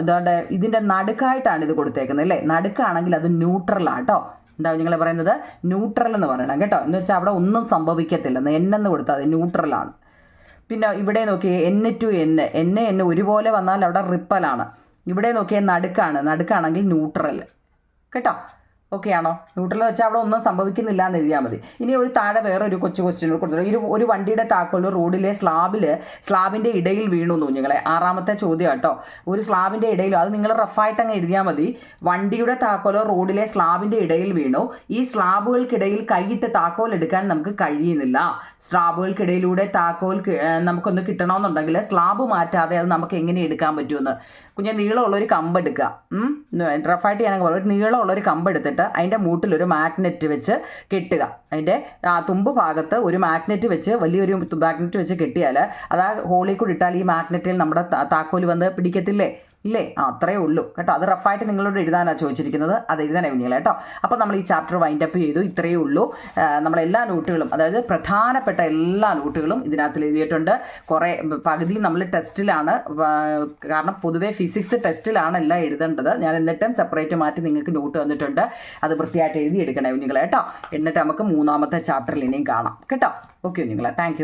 എന്താ ഇതിന്റെ നടുക്കായിട്ടാണ് ഇത് കൊടുത്തേക്കുന്നത് അല്ലേ? നടുക്കാണെങ്കിൽ അത് ന്യൂട്രലാണ് കേട്ടോ. എന്താ നിങ്ങൾ പറയുന്നത്? ന്യൂട്രൽ എന്ന് പറയണം കേട്ടോ. എന്ന് വെച്ചാൽ അവിടെ ഒന്നും സംഭവിക്കത്തില്ല. എന്നെന്ന് കൊടുത്താൽ അത് ന്യൂട്രലാണ് പിന്നെ ഇവിടെ നോക്കിയേ N to N N N ഒരുപോലെ വന്നാൽ അവിടെ റിപ്പലാണ് ഇവിടെ നോക്കിയാൽ നടുക്കാണ്. നടുക്കാണെങ്കിൽ ന്യൂട്രൽ കേട്ടോ? ഓക്കെ ആണോ ന്യൂട്രൽ വെച്ചാൽ അവിടെ ഒന്നും സംഭവിക്കുന്നില്ല എന്ന് എഴുതിയാൽ മതി. ഇനി ഒരു താഴെ വേറെ ഒരു കൊച്ചു ക്വസ്റ്റ്യൻ കൊടുത്തിട്ടുണ്ട്. ഒരു ഒരു വണ്ടിയുടെ താക്കോൽ റോഡിലെ സ്ലാബിൽ സ്ലാബിന്റെ ഇടയിൽ വീണു കുഞ്ഞുങ്ങളെ. ആറാമത്തെ ചോദ്യം കേട്ടോ ഒരു സ്ലാബിന്റെ ഇടയിൽ അത് നിങ്ങൾ റഫായിട്ട് അങ്ങ് എഴുതിയാൽ മതി. വണ്ടിയുടെ താക്കോൽ റോഡിലെ സ്ലാബിന്റെ ഇടയിൽ വീണു. ഈ സ്ലാബുകൾക്കിടയിൽ കൈയിട്ട് താക്കോൽ എടുക്കാൻ നമുക്ക് കഴിയുന്നില്ല. സ്ലാബുകൾക്കിടയിലൂടെ താക്കോൽ നമുക്കൊന്ന് കിട്ടണമെന്നുണ്ടെങ്കിൽ സ്ലാബ് മാറ്റാതെ അത് നമുക്ക് എങ്ങനെ എടുക്കാൻ പറ്റുമെന്ന്. കുഞ്ഞെ നീളമുള്ള ഒരു കമ്പ് എടുക്കുക. ഉം. റഫായിട്ട് ഞാൻ പറയാം. ഒരു നീളമുള്ള ഒരു എടുത്തിട്ട് അതിന്റെ മൂട്ടിൽ ഒരു മാഗ്നറ്റ് വെച്ച് കെട്ടുക. അതിന്റെ ആ തുമ്പ് ഭാഗത്ത് ഒരു മാഗ്നറ്റ് വെച്ച് വലിയൊരു മാഗ്നറ്റ് വെച്ച് കെട്ടിയാൽ അത് ആ ഹോളിൽ കൂടി ഇട്ടാൽ ഈ മാഗ്നറ്റിൽ നമ്മുടെ താക്കോൽ വന്ന് പിടിക്കത്തില്ലേ? ഇല്ലേ? ആ അത്രയേ ഉള്ളൂ. കേട്ടോ അത് റഫായിട്ട് നിങ്ങളോട് എഴുതാനാണ് ചോദിച്ചിരിക്കുന്നത്. അത് എഴുതാനേ കുഞ്ഞുങ്ങളെ കേട്ടോ. അപ്പോൾ നമ്മൾ ഈ ചാപ്റ്റർ വൈൻഡ് അപ്പ് ചെയ്തു ഇത്രയേ ഉള്ളൂ. നമ്മൾ എല്ലാ നോട്ടുകളും അതായത് പ്രധാനപ്പെട്ട എല്ലാ നോട്ടുകളും ഇതിനകത്ത് എഴുതിയിട്ടുണ്ട്. കുറേ പകുതി നമ്മൾ ടെസ്റ്റിലാണ് കാരണം പൊതുവേ ഫിസിക്സ് ടെസ്റ്റിലാണ് എല്ലാം എഴുതേണ്ടത്. ഞാൻ എന്നിട്ടും സെപ്പറേറ്റ് മാറ്റി നിങ്ങൾക്ക് നോട്ട് തന്നിട്ടുണ്ട്. അത് വൃത്തിയായിട്ട് എഴുതി എടുക്കണേ കുഞ്ഞുങ്ങളെ കേട്ടോ. എന്നിട്ട് നമുക്ക് മൂന്നാമത്തെ ചാപ്റ്ററിൽ ഇനിയും കാണാം. കേട്ടോ? ഓക്കെ കുഞ്ഞുങ്ങളെ താങ്ക്